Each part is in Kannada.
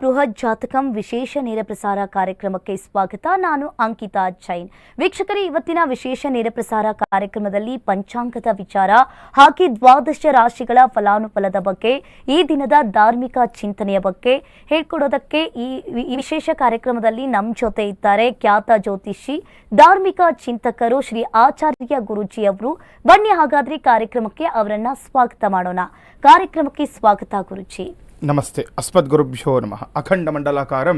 ಬೃಹತ್ ಜಾತಕಂ ವಿಶೇಷ ನೇರ ಪ್ರಸಾರ ಕಾರ್ಯಕ್ರಮಕ್ಕೆ ಸ್ವಾಗತ. ನಾನು ಅಂಕಿತಾ ಜೈನ್. ವೀಕ್ಷಕರೇ, ಇವತ್ತಿನ ವಿಶೇಷ ನೇರ ಪ್ರಸಾರ ಕಾರ್ಯಕ್ರಮದಲ್ಲಿ ಪಂಚಾಂಗದ ವಿಚಾರ, ಹಾಗೆ ದ್ವಾದಶ ರಾಶಿಗಳ ಫಲಾನುಫಲದ ಬಗ್ಗೆ, ಈ ದಿನದ ಧಾರ್ಮಿಕ ಚಿಂತನೆಯ ಬಗ್ಗೆ ಹೇಳ್ಕೊಡೋದಕ್ಕೆ ಈ ಈ ವಿಶೇಷ ಕಾರ್ಯಕ್ರಮದಲ್ಲಿ ನಮ್ಮ ಜೊತೆ ಇದ್ದಾರೆ ಖ್ಯಾತ ಜ್ಯೋತಿಷಿ, ಧಾರ್ಮಿಕ ಚಿಂತಕರು ಶ್ರೀ ಆಚಾರ್ಯ ಗುರುಜಿ ಅವರು. ಬನ್ನಿ ಹಾಗಾದ್ರೆ ಕಾರ್ಯಕ್ರಮಕ್ಕೆ ಅವರನ್ನ ಸ್ವಾಗತ ಮಾಡೋಣ. ಕಾರ್ಯಕ್ರಮಕ್ಕೆ ಸ್ವಾಗತ ಗುರುಜಿ. नमस्ते, अस्मद्गुरुभ्यो नम। अखंडमंडलाकार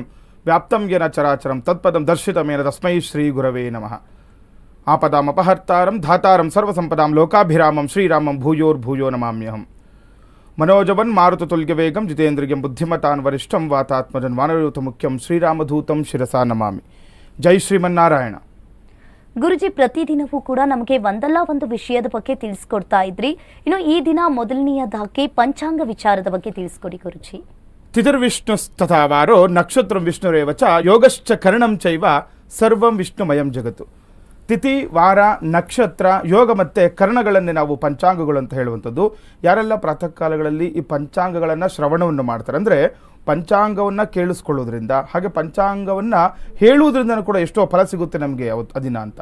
व्याप्त येन चराचरम तत्पदम दर्शित मेन तस्म श्रीगुरव नम। आपदापहर्ता धाता सर्वसंपदा लोकाभिरामं, श्रीराम, भूयोर्भूयो नमाम्यहम। मनोजवन मारुत तुल्य वेगम जितेन्द्रियम बुद्धिमतान वरिष्ठम वातात्मजन वानरयुत मुख्यम श्रीरामधूतम शिसा नमा जय श्रीमारायण ಗುರುಜಿ, ಪ್ರತಿದಿನವೂ ಕೂಡ ನಮಗೆ ಒಂದಲ್ಲ ಒಂದು ವಿಷಯದ ಬಗ್ಗೆ ತಿಳಿಸ್ಕೊಡ್ತಾ ಇದ್ರಿ. ಇನ್ನು ಈ ದಿನ ಮೊದಲನೆಯದಾಗಿ ಪಂಚಾಂಗ ವಿಚಾರದ ಬಗ್ಗೆ ತಿಳಿಸ್ಕೊಡಿ ಗುರುಜಿ. ತಿಥಿರ್ವಿಷ್ಣುಸ್ತಥಾ ವಾರೋ ನಕ್ಷತ್ರಂ ವಿಷ್ಣು ರೇವಚ ಯೋಗಶ್ಚ ಕರ್ಣಂ ಚೈವ ಸರ್ವಂ ವಿಷ್ಣುಮಯಂ ಜಗತ್ತು. ತಿಥಿ, ವಾರ, ನಕ್ಷತ್ರ, ಯೋಗ ಮತ್ತು ಕರ್ಣಗಳನ್ನೇ ನಾವು ಪಂಚಾಂಗಗಳು ಅಂತ ಹೇಳುವಂಥದ್ದು. ಯಾರೆಲ್ಲ ಪ್ರಾತಃ ಕಾಲಗಳಲ್ಲಿ ಈ ಪಂಚಾಂಗಗಳನ್ನು ಶ್ರವಣವನ್ನು ಮಾಡ್ತಾರೆ ಅಂದರೆ ಪಂಚಾಂಗವನ್ನು ಕೇಳಿಸ್ಕೊಳ್ಳೋದ್ರಿಂದ, ಹಾಗೆ ಪಂಚಾಂಗವನ್ನು ಹೇಳುವುದರಿಂದ ಕೂಡ ಎಷ್ಟೋ ಫಲ ಸಿಗುತ್ತೆ ನಮಗೆ ಅವತ್ತು ಅದಿನ ಅಂತ.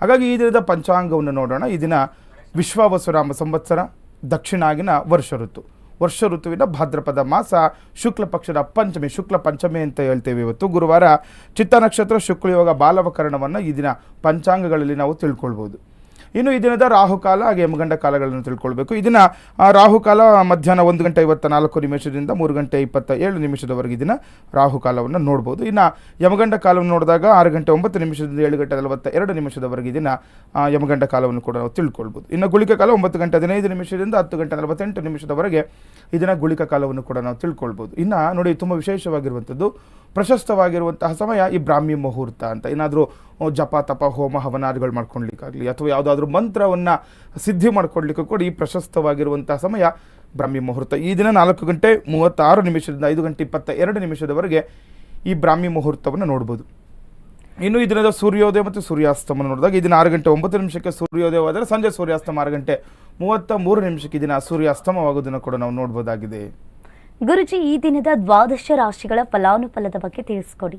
ಹಾಗಾಗಿ ಈ ದಿನದ ಪಂಚಾಂಗವನ್ನು ನೋಡೋಣ. ಈ ದಿನ ವಿಶ್ವಾವಸುರಾಮ ಸಂವತ್ಸರ, ದಕ್ಷಿಣಾಗಿನ ವರ್ಷ ಋತು. ವರ್ಷ ಋತುವಿನ ಭಾದ್ರಪದ ಮಾಸ ಶುಕ್ಲ ಪಕ್ಷದ ಪಂಚಮಿ, ಶುಕ್ಲ ಪಂಚಮಿ ಅಂತ ಹೇಳ್ತೇವೆ ಇವತ್ತು. ಗುರುವಾರ ಚಿತ್ತ ನಕ್ಷತ್ರ ಶುಕ್ಲಯೋಗ ಬಾಲವಕರಣವನ್ನು ಈ ದಿನ ಪಂಚಾಂಗಗಳಲ್ಲಿ ನಾವು ತಿಳ್ಕೊಳ್ಬೋದು. ಇನ್ನು ಈ ದಿನದ ರಾಹುಕಾಲ ಹಾಗೆ ಯಮಗಂಡ ಕಾಲಗಳನ್ನು ತಿಳ್ಕೊಳ್ಬೇಕು. ಈ ದಿನ ಆ, ರಾಹುಕಾಲ ಮಧ್ಯಾಹ್ನ ಒಂದು ಗಂಟೆ ಐವತ್ತ ನಾಲ್ಕು ನಿಮಿಷದಿಂದ ಮೂರು ಗಂಟೆ ಇಪ್ಪತ್ತ ಏಳು ನಿಮಿಷದವರೆಗೆ ಇದನ್ನ ದಿನ ರಾಹುಕಾಲವನ್ನು ನೋಡ್ಬೋದು. ಇನ್ನು ಯಮಗಂಡ ಕಾಲವನ್ನು ನೋಡಿದಾಗ ಆರು ಗಂಟೆ ಒಂಬತ್ತು ನಿಮಿಷದಿಂದ ಏಳು ಗಂಟೆ ನಲವತ್ತ ಎರಡು ನಿಮಿಷದವರೆಗೆ ಇದನ್ನ ದಿನ ಯಮಗಂಡ ಕಾಲವನ್ನು ಕೂಡ ನಾವು ತಿಳ್ಕೊಳ್ಬೋದು. ಇನ್ನು ಗುಳಿಕ ಕಾಲ ಒಂಬತ್ತು ಗಂಟೆ ಹದಿನೈದು ನಿಮಿಷದಿಂದ ಹತ್ತು ಗಂಟೆ ನಲವತ್ತೆಂಟು ನಿಮಿಷದವರೆಗೆ ಇದನ್ನು ದಿನ ಗುಳಿಕ ಕಾಲವನ್ನು ಕೂಡ ನಾವು ತಿಳ್ಕೊಳ್ಬೋದು. ಇನ್ನು ನೋಡಿ ತುಂಬ ವಿಶೇಷವಾಗಿರುವಂಥದ್ದು ಪ್ರಶಸ್ತವಾಗಿರುವಂತಹ ಸಮಯ ಈ ಬ್ರಾಹ್ಮಿ ಮುಹೂರ್ತ ಅಂತ. ಏನಾದರೂ ಜಪ, ತಪ, ಹೋಮ, ಹವನಾದಿಗಳು ಮಾಡ್ಕೊಳ್ಲಿಕ್ಕಾಗಲಿ, ಅಥವಾ ಯಾವುದಾದ್ರೂ ಮಂತ್ರವನ್ನು ಸಿದ್ಧಿ ಮಾಡ್ಕೊಳ್ಲಿಕ್ಕೂ ಕೂಡ ಈ ಪ್ರಶಸ್ತವಾಗಿರುವಂತಹ ಸಮಯ ಬ್ರಾಹ್ಮಿ ಮುಹೂರ್ತ. ಈ ದಿನ ನಾಲ್ಕು ಗಂಟೆ ಮೂವತ್ತಾರು ನಿಮಿಷದಿಂದ ಐದು ಗಂಟೆ ಇಪ್ಪತ್ತ ಎರಡು ನಿಮಿಷದವರೆಗೆ ಈ ಬ್ರಾಹ್ಮಿ ಮುಹೂರ್ತವನ್ನು ನೋಡ್ಬೋದು. ಇನ್ನು ಈ ದಿನದ ಸೂರ್ಯೋದಯ ಮತ್ತು ಸೂರ್ಯಾಸ್ತಮನ ನೋಡಿದಾಗ, ಈ ದಿನ ಆರು ಗಂಟೆ ಒಂಬತ್ತು ನಿಮಿಷಕ್ಕೆ ಸೂರ್ಯೋದಯವಾದರೆ ಸಂಜೆ ಸೂರ್ಯಾಸ್ತಮ ಆರು ಗಂಟೆ ಮೂವತ್ತ ಮೂರು ನಿಮಿಷಕ್ಕೆ ದಿನ ಸೂರ್ಯಾಸ್ತಮವಾಗೋದನ್ನು ಕೂಡ ನಾವು ನೋಡ್ಬೋದಾಗಿದೆ. ಗುರುಜಿ, ಈ ದಿನದ ದ್ವಾದಶ ರಾಶಿಗಳ ಫಲಾನುಫಲದ ಬಗ್ಗೆ ತಿಳಿಸ್ಕೊಡಿ.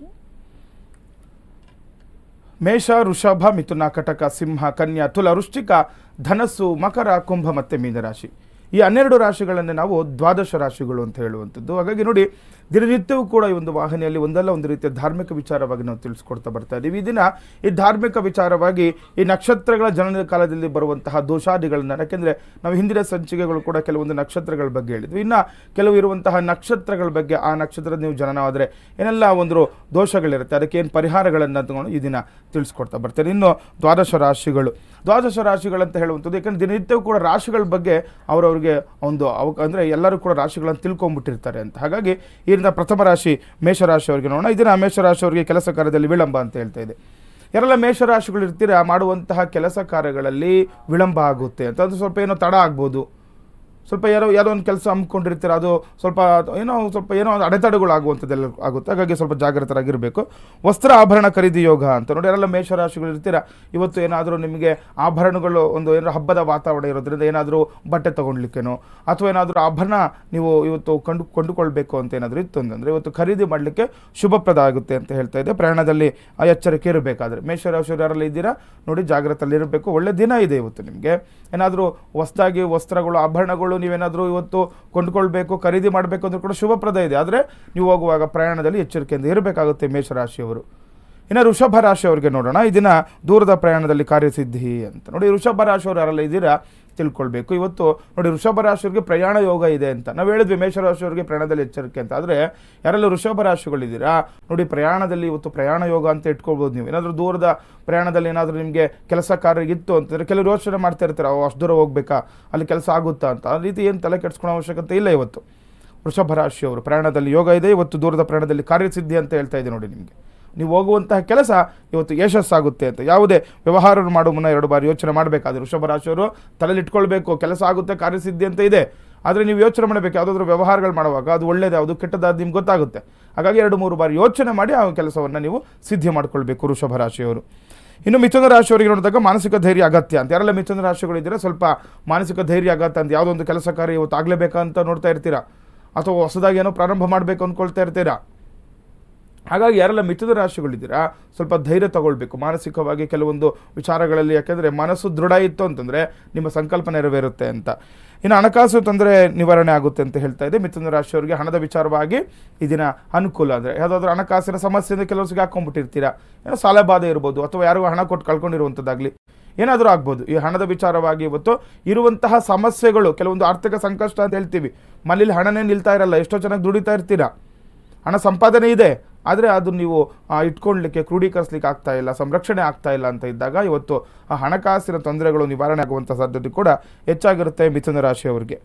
ಮೇಷ, ವೃಷಭ, ಮಿಥುನ, ಕಟಕ, ಸಿಂಹ, ಕನ್ಯಾ, ತುಲ, ವೃಶ್ಚಿಕ, ಧನಸ್ಸು, ಮಕರ, ಕುಂಭ ಮತ್ತು ಮೀನರಾಶಿ. ಈ ಹನ್ನೆರಡು ರಾಶಿಗಳನ್ನು ನಾವು ದ್ವಾದಶ ರಾಶಿಗಳು ಅಂತ ಹೇಳುವಂಥದ್ದು. ಹಾಗಾಗಿ ನೋಡಿ ದಿನನಿತ್ಯವೂ ಕೂಡ ಈ ಒಂದು ವಾಹಿನಿಯಲ್ಲಿ ಒಂದಲ್ಲ ಒಂದು ರೀತಿಯ ಧಾರ್ಮಿಕ ವಿಚಾರವಾಗಿ ನಾವು ತಿಳಿಸ್ಕೊಡ್ತಾ ಬರ್ತಾ ಇದ್ದೀವಿ. ಈ ದಿನ ಈ ಧಾರ್ಮಿಕ ವಿಚಾರವಾಗಿ ಈ ನಕ್ಷತ್ರಗಳ ಜನನ ಕಾಲದಲ್ಲಿ ಬರುವಂತಹ ದೋಷಾದಿಗಳನ್ನ, ಯಾಕೆಂದರೆ ನಾವು ಹಿಂದಿನ ಸಂಚಿಕೆಗಳು ಕೂಡ ಕೆಲವೊಂದು ನಕ್ಷತ್ರಗಳ ಬಗ್ಗೆ ಹೇಳಿದ್ವಿ. ಇನ್ನು ಕೆಲವು ಇರುವಂತಹ ನಕ್ಷತ್ರಗಳ ಬಗ್ಗೆ ಆ ನಕ್ಷತ್ರ ನೀವು ಜನನವಾದರೆ ಏನೆಲ್ಲ ಒಂದು ದೋಷಗಳಿರುತ್ತೆ, ಅದಕ್ಕೆ ಏನು ಪರಿಹಾರಗಳನ್ನು ತಗೊಂಡು ಈ ದಿನ ತಿಳಿಸ್ಕೊಡ್ತಾ ಬರ್ತಾರೆ. ಇನ್ನು ದ್ವಾದಶ ರಾಶಿಗಳು. ದ್ವಾದಶ ರಾಶಿಗಳಂತ ಹೇಳುವಂಥದ್ದು, ಯಾಕಂದ್ರೆ ದಿನನಿತ್ಯವೂ ಕೂಡ ರಾಶಿಗಳ ಬಗ್ಗೆ ಅವರವರಿಗೆ ಒಂದು ಅವ, ಅಂದರೆ ಎಲ್ಲರೂ ಕೂಡ ರಾಶಿಗಳನ್ನು ತಿಳ್ಕೊಂಬಿಟ್ಟಿರ್ತಾರೆ ಅಂತ. ಹಾಗಾಗಿ ಈ ದಿನ ಪ್ರಥಮ ರಾಶಿ ಮೇಷರಾಶಿಯವರಿಗೆ ನೋಡೋಣ. ಇದನ್ನು ದಿನ ಮೇಷರಾಶಿಯವರಿಗೆ ಕೆಲಸ ಕಾರ್ಯದಲ್ಲಿ ವಿಳಂಬ ಅಂತ ಹೇಳ್ತಾ ಇದೆ. ಯಾರೆಲ್ಲ ಮೇಷರಾಶಿಗಳು ಇರ್ತೀರಾ ಮಾಡುವಂತಹ ಕೆಲಸ ಕಾರ್ಯಗಳಲ್ಲಿ ವಿಳಂಬ ಆಗುತ್ತೆ ಅಂತ ಸ್ವಲ್ಪ ಏನೋ ತಡ ಆಗ್ಬೋದು. ಸ್ವಲ್ಪ ಯಾರೋ ಯಾರೋ ಒಂದು ಕೆಲಸ ಹಮ್ಮಿಕೊಂಡಿರ್ತೀರ, ಅದು ಸ್ವಲ್ಪ ಏನೋ ಸ್ವಲ್ಪ ಏನೋ ಒಂದು ಅಡೆತಡೆಗಳು ಆಗುವಂಥದ್ದೆಲ್ಲ ಆಗುತ್ತೆ. ಹಾಗಾಗಿ ಸ್ವಲ್ಪ ಜಾಗೃತರಾಗಿರಬೇಕು ವಸ್ತ್ರ ಆಭರಣ ಖರೀದಿ ಯೋಗ ಅಂತ ನೋಡಿ, ಯಾರೆಲ್ಲ ಮೇಷರಾಶಿಗಳು ಇರ್ತೀರ, ಇವತ್ತು ಏನಾದರೂ ನಿಮಗೆ ಆಭರಣಗಳು ಒಂದು ಏನಾದರೂ ಹಬ್ಬದ ವಾತಾವರಣ ಇರೋದ್ರಿಂದ ಏನಾದರೂ ಬಟ್ಟೆ ತೊಗೊಳ್ಲಿಕ್ಕೇನೋ ಅಥವಾ ಏನಾದರೂ ಆಭರಣ ನೀವು ಇವತ್ತು ಕಂಡು, ಕೊಂಡುಕೊಳ್ಬೇಕು ಅಂತ ಏನಾದರೂ ಇತ್ತು ಅಂತಂದರೆ, ಇವತ್ತು ಖರೀದಿ ಮಾಡಲಿಕ್ಕೆ ಶುಭಪ್ರದ ಆಗುತ್ತೆ ಅಂತ ಹೇಳ್ತಾ ಇದೆ ಪ್ರಯಾಣದಲ್ಲಿ ಎಚ್ಚರಿಕೆ ಇರಬೇಕಾದ್ರೆ. ಮೇಷರಾಶಿಯವರು ಯಾರೆಲ್ಲ ಇದ್ದೀರಾ, ನೋಡಿ ಜಾಗ್ರತೆಯಲ್ಲಿರಬೇಕು ಒಳ್ಳೆ ದಿನ ಇದೆ ಇವತ್ತು ನಿಮಗೆ. ಏನಾದರೂ ಹೊಸದಾಗಿ ವಸ್ತ್ರಗಳು, ಆಭರಣಗಳು ನೀವೇನಾದರೂ ಇವತ್ತು ಕೊಂಡ್ಕೊಳ್ಬೇಕು, ಖರೀದಿ ಮಾಡಬೇಕು ಅಂದರೆ ಕೂಡ ಶುಭಪ್ರದ ಇದೆ. ಆದರೆ ನೀವು ಹೋಗುವಾಗ ಪ್ರಯಾಣದಲ್ಲಿ ಎಚ್ಚರಿಕೆಯಿಂದ ಇರಬೇಕಾಗುತ್ತೆ ಮೇಷರಾಶಿಯವರು. ಇನ್ನು ವೃಷಭ ರಾಶಿಯವರಿಗೆ ನೋಡೋಣ. ಇದನ್ನು ದಿನ ದೂರದ ಪ್ರಯಾಣದಲ್ಲಿ ಕಾರ್ಯಸಿದ್ಧಿ ಅಂತ ನೋಡಿ. ವೃಷಭ ರಾಶಿಯವರು ಯಾರೆಲ್ಲ ಇದ್ದೀರಾ? ತಿಳ್ಕೊಳ್ಬೇಕು. ಇವತ್ತು ನೋಡಿ ಋಷಭ ರಾಶಿಯವರಿಗೆ ಪ್ರಯಾಣ ಯೋಗ ಇದೆ ಅಂತ. ನಾವು ಹೇಳಿದ್ವಿ ಮೇಷರಾಶಿಯವರಿಗೆ ಪ್ರಯಾಣದಲ್ಲಿ ಎಚ್ಚರಿಕೆ ಅಂತ. ಆದರೆ ಯಾರೆಲ್ಲ ವೃಷಭ ರಾಶಿಗಳಿದ್ದೀರಾ? ನೋಡಿ ಪ್ರಯಾಣದಲ್ಲಿ ಇವತ್ತು ಪ್ರಯಾಣ ಯೋಗ ಅಂತ ಇಟ್ಕೊಳ್ಬೋದು ನೀವು. ಏನಾದರೂ ದೂರದ ಪ್ರಯಾಣದಲ್ಲಿ ಏನಾದರೂ ನಿಮಗೆ ಕೆಲಸ ಕಾರ್ಯ ಇತ್ತು ಅಂತಂದರೆ ಕೆಲವರು ಯೋಚನೆ ಮಾಡ್ತಾ ಇರ್ತಾರೆ ಅಷ್ಟು ದೂರ ಹೋಗ್ಬೇಕಾ? ಅಲ್ಲಿ ಕೆಲಸ ಆಗುತ್ತಾ? ಅಂತ. ಆ ರೀತಿ ಏನು ತಲೆ ಕೆಡಿಸ್ಕೊಳ್ಳೋ ಅವಶ್ಯಕತೆ ಇಲ್ಲ ಇವತ್ತು. ವೃಷಭ ರಾಶಿಯವರು ಪ್ರಯಾಣದಲ್ಲಿ ಯೋಗ ಇದೆ, ಇವತ್ತು ದೂರದ ಪ್ರಯಾಣದಲ್ಲಿ ಕಾರ್ಯಸಿದ್ಧಿ ಅಂತ ಹೇಳ್ತಾ ಇದೆ ನೋಡಿ ನಿಮಗೆ. ನೀವು ಹೋಗುವಂತಹ ಕೆಲಸ ಇವತ್ತು ಯಶಸ್ಸಾಗುತ್ತೆ ಅಂತ. ಯಾವುದೇ ವ್ಯವಹಾರ ಮಾಡೋ ಮುನ್ನ ಎರಡು ಬಾರಿ ಯೋಚನೆ ಮಾಡಬೇಕಾದ್ರೆ ವೃಷಭ ರಾಶಿಯವರು ತಲೆಲಿಟ್ಕೊಳ್ಬೇಕು, ಕೆಲಸ ಆಗುತ್ತೆ, ಕಾರ್ಯಸಿದ್ಧಿ ಅಂತ ಇದೆ. ಆದರೆ ನೀವು ಯೋಚನೆ ಮಾಡಬೇಕು, ಯಾವುದಾದ್ರೂ ವ್ಯವಹಾರಗಳು ಮಾಡುವಾಗ ಅದು ಒಳ್ಳೇದು, ಯಾವುದು ಕೆಟ್ಟದಾದ ನಿಮ್ಗೆ ಗೊತ್ತಾಗುತ್ತೆ. ಹಾಗಾಗಿ ಎರಡು ಮೂರು ಬಾರಿ ಯೋಚನೆ ಮಾಡಿ ಆ ಕೆಲಸವನ್ನು ನೀವು ಸಿದ್ಧಿ ಮಾಡಿಕೊಳ್ಬೇಕು ವೃಷಭ ರಾಶಿಯವರು. ಇನ್ನು ಮಿಥುನ ರಾಶಿಯವರಿಗೆ ನೋಡಿದಾಗ ಮಾನಸಿಕ ಧೈರ್ಯ ಅಗತ್ಯ ಅಂತ. ಯಾರೆಲ್ಲ ಮಿಥುನ ರಾಶಿಗಳಿದ್ದೀರಾ ಸ್ವಲ್ಪ ಮಾನಸಿಕ ಧೈರ್ಯ ಅಗತ್ಯ ಅಂತ. ಯಾವುದೊಂದು ಕೆಲಸ ಕಾರ್ಯ ಇವತ್ತು ಆಗಲೇಬೇಕಂತ ನೋಡ್ತಾ ಇರ್ತೀರಾ? ಅಥವಾ ಹೊಸದಾಗಿ ಏನೋ ಪ್ರಾರಂಭ ಮಾಡಬೇಕು ಅಂದ್ಕೊಳ್ತಾ ಇರ್ತೀರಾ? ಹಾಗಾಗಿ ಯಾರೆಲ್ಲ ಮಿಥುನ ರಾಶಿಗಳಿದ್ದೀರಾ, ಸ್ವಲ್ಪ ಧೈರ್ಯ ತಗೊಳ್ಬೇಕು. ಮಾನಸಿಕವಾಗಿ ಕೆಲವೊಂದು ವಿಚಾರಗಳಲ್ಲಿ ಯಾಕೆಂದರೆ ಮನಸ್ಸು ದೃಢ ಇತ್ತು ಅಂತಂದರೆ ನಿಮ್ಮ ಸಂಕಲ್ಪ ನೆರವೇರುತ್ತೆ ಅಂತ. ಇನ್ನು ಹಣಕಾಸು ತೊಂದರೆ ನಿವಾರಣೆ ಆಗುತ್ತೆ ಅಂತ ಹೇಳ್ತಾ ಇದೆ. ಮಿಥುನ ರಾಶಿಯವರಿಗೆ ಹಣದ ವಿಚಾರವಾಗಿ ಈ ದಿನ ಅನುಕೂಲ ಅಂದರೆ ಯಾವುದಾದ್ರೂ ಹಣಕಾಸಿನ ಸಮಸ್ಯೆಯಿಂದ ಕೆಲವರು ಸಿಗಾಕೊಂಡ್ಬಿಟ್ಟಿರ್ತೀರಾ ಏನೋ ಸಾಲ ಬಾಧೆ ಇರ್ಬೋದು, ಅಥವಾ ಯಾರಿಗೂ ಹಣ ಕೊಟ್ಟು ಕಳ್ಕೊಂಡಿರುವಂಥದ್ದಾಗಲಿ. ಏನಾದರೂ ಆಗ್ಬೋದು. ಈ ಹಣದ ವಿಚಾರವಾಗಿ ಇವತ್ತು ಇರುವಂತಹ ಸಮಸ್ಯೆಗಳು, ಕೆಲವೊಂದು ಆರ್ಥಿಕ ಸಂಕಷ್ಟ ಅಂತ ಹೇಳ್ತೀವಿ. ಮನೇಲಿ ಹಣನೇ ನಿಲ್ತಾ ಇರಲ್ಲ. ಎಷ್ಟೋ ಚೆನ್ನಾಗಿ ದುಡಿತಾ ಇರ್ತೀರಾ. ಹಣ ಸಂಪಾದನೆ ಇದೆ. ಆದರೆ ಅದು ನೀವು ಇಟ್ಕೊಳ್ಲಿಕ್ಕೆ ಕ್ರೋಢೀಕರಿಸ್ಲಿಕ್ಕೆ ಆಗ್ತಾ ಇಲ್ಲ, ಸಂರಕ್ಷಣೆ ಆಗ್ತಾ ಇಲ್ಲ ಅಂತ ಇದ್ದಾಗ ಇವತ್ತು ಹಣಕಾಸಿನ ತೊಂದರೆಗಳು ನಿವಾರಣೆ ಆಗುವಂಥ ಸಾಧ್ಯತೆ ಕೂಡ ಹೆಚ್ಚಾಗಿರುತ್ತೆ ಮಿಥುನ ರಾಶಿಯವರಿಗೆ.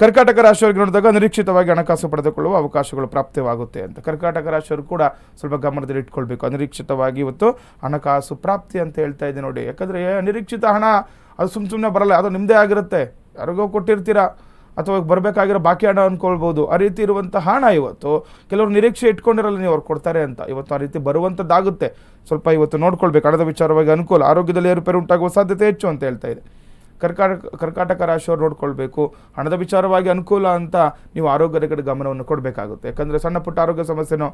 ಕರ್ಕಾಟಕ ರಾಶಿಯವರಿಗೆ ನೋಡಿದಾಗ ನಿರೀಕ್ಷಿತವಾಗಿ ಹಣಕಾಸು ಪಡೆದುಕೊಳ್ಳುವ ಅವಕಾಶಗಳು ಪ್ರಾಪ್ತಿಯಾಗುತ್ತೆ ಅಂತ. ಕರ್ಕಾಟಕ ರಾಶಿಯವರು ಕೂಡ ಸ್ವಲ್ಪ ಗಮನದಲ್ಲಿ ಇಟ್ಕೊಳ್ಬೇಕು. ಅನಿರೀಕ್ಷಿತವಾಗಿ ಇವತ್ತು ಹಣಕಾಸು ಪ್ರಾಪ್ತಿ ಅಂತ ಹೇಳ್ತಾ ಇದೆ ನೋಡಿ. ಯಾಕಂದರೆ ಅನಿರೀಕ್ಷಿತ ಹಣ, ಅದು ಸುಮ್ಮ ಸುಮ್ಮನೆ ಬರಲ್ಲ, ಅದು ನಿಮ್ಮದೇ ಆಗಿರುತ್ತೆ. ಯಾರಿಗೋ ಕೊಟ್ಟಿರ್ತೀರಾ? ಅಥವಾ ಬರಬೇಕಾಗಿರೋ ಬಾಕಿ ಹಣ ಅಂದ್ಕೊಳ್ಬೋದು ಆ ರೀತಿ ಇರುವಂಥ ಹಣ ಇವತ್ತು ಕೆಲವರು ನಿರೀಕ್ಷೆ ಇಟ್ಕೊಂಡಿರಲ್ಲ ನೀವು ಅವ್ರು ಕೊಡ್ತಾರೆ ಅಂತ. ಇವತ್ತು ಆ ರೀತಿ ಬರುವಂಥದ್ದಾಗುತ್ತೆ ಸ್ವಲ್ಪ ಇವತ್ತು ನೋಡ್ಕೊಳ್ಬೇಕು. ಹಣದ ವಿಚಾರವಾಗಿ ಅನುಕೂಲ. ಆರೋಗ್ಯದಲ್ಲಿ ಏರುಪೇರು ಉಂಟಾಗುವ ಸಾಧ್ಯತೆ ಹೆಚ್ಚು ಅಂತ ಹೇಳ್ತಾ ಇದೆ. ಕರ್ಕಾಟಕ ಕರ್ಕಾಟಕ ರಾಶಿಯವ್ರು ನೋಡ್ಕೊಳ್ಬೇಕು. ಹಣದ ವಿಚಾರವಾಗಿ ಅನುಕೂಲ ಅಂತ ನೀವು ಆರೋಗ್ಯದ ಕಡೆ ಗಮನವನ್ನು ಕೊಡಬೇಕಾಗುತ್ತೆ. ಯಾಕಂದರೆ ಸಣ್ಣ ಪುಟ್ಟ ಆರೋಗ್ಯ ಸಮಸ್ಯೆನೋ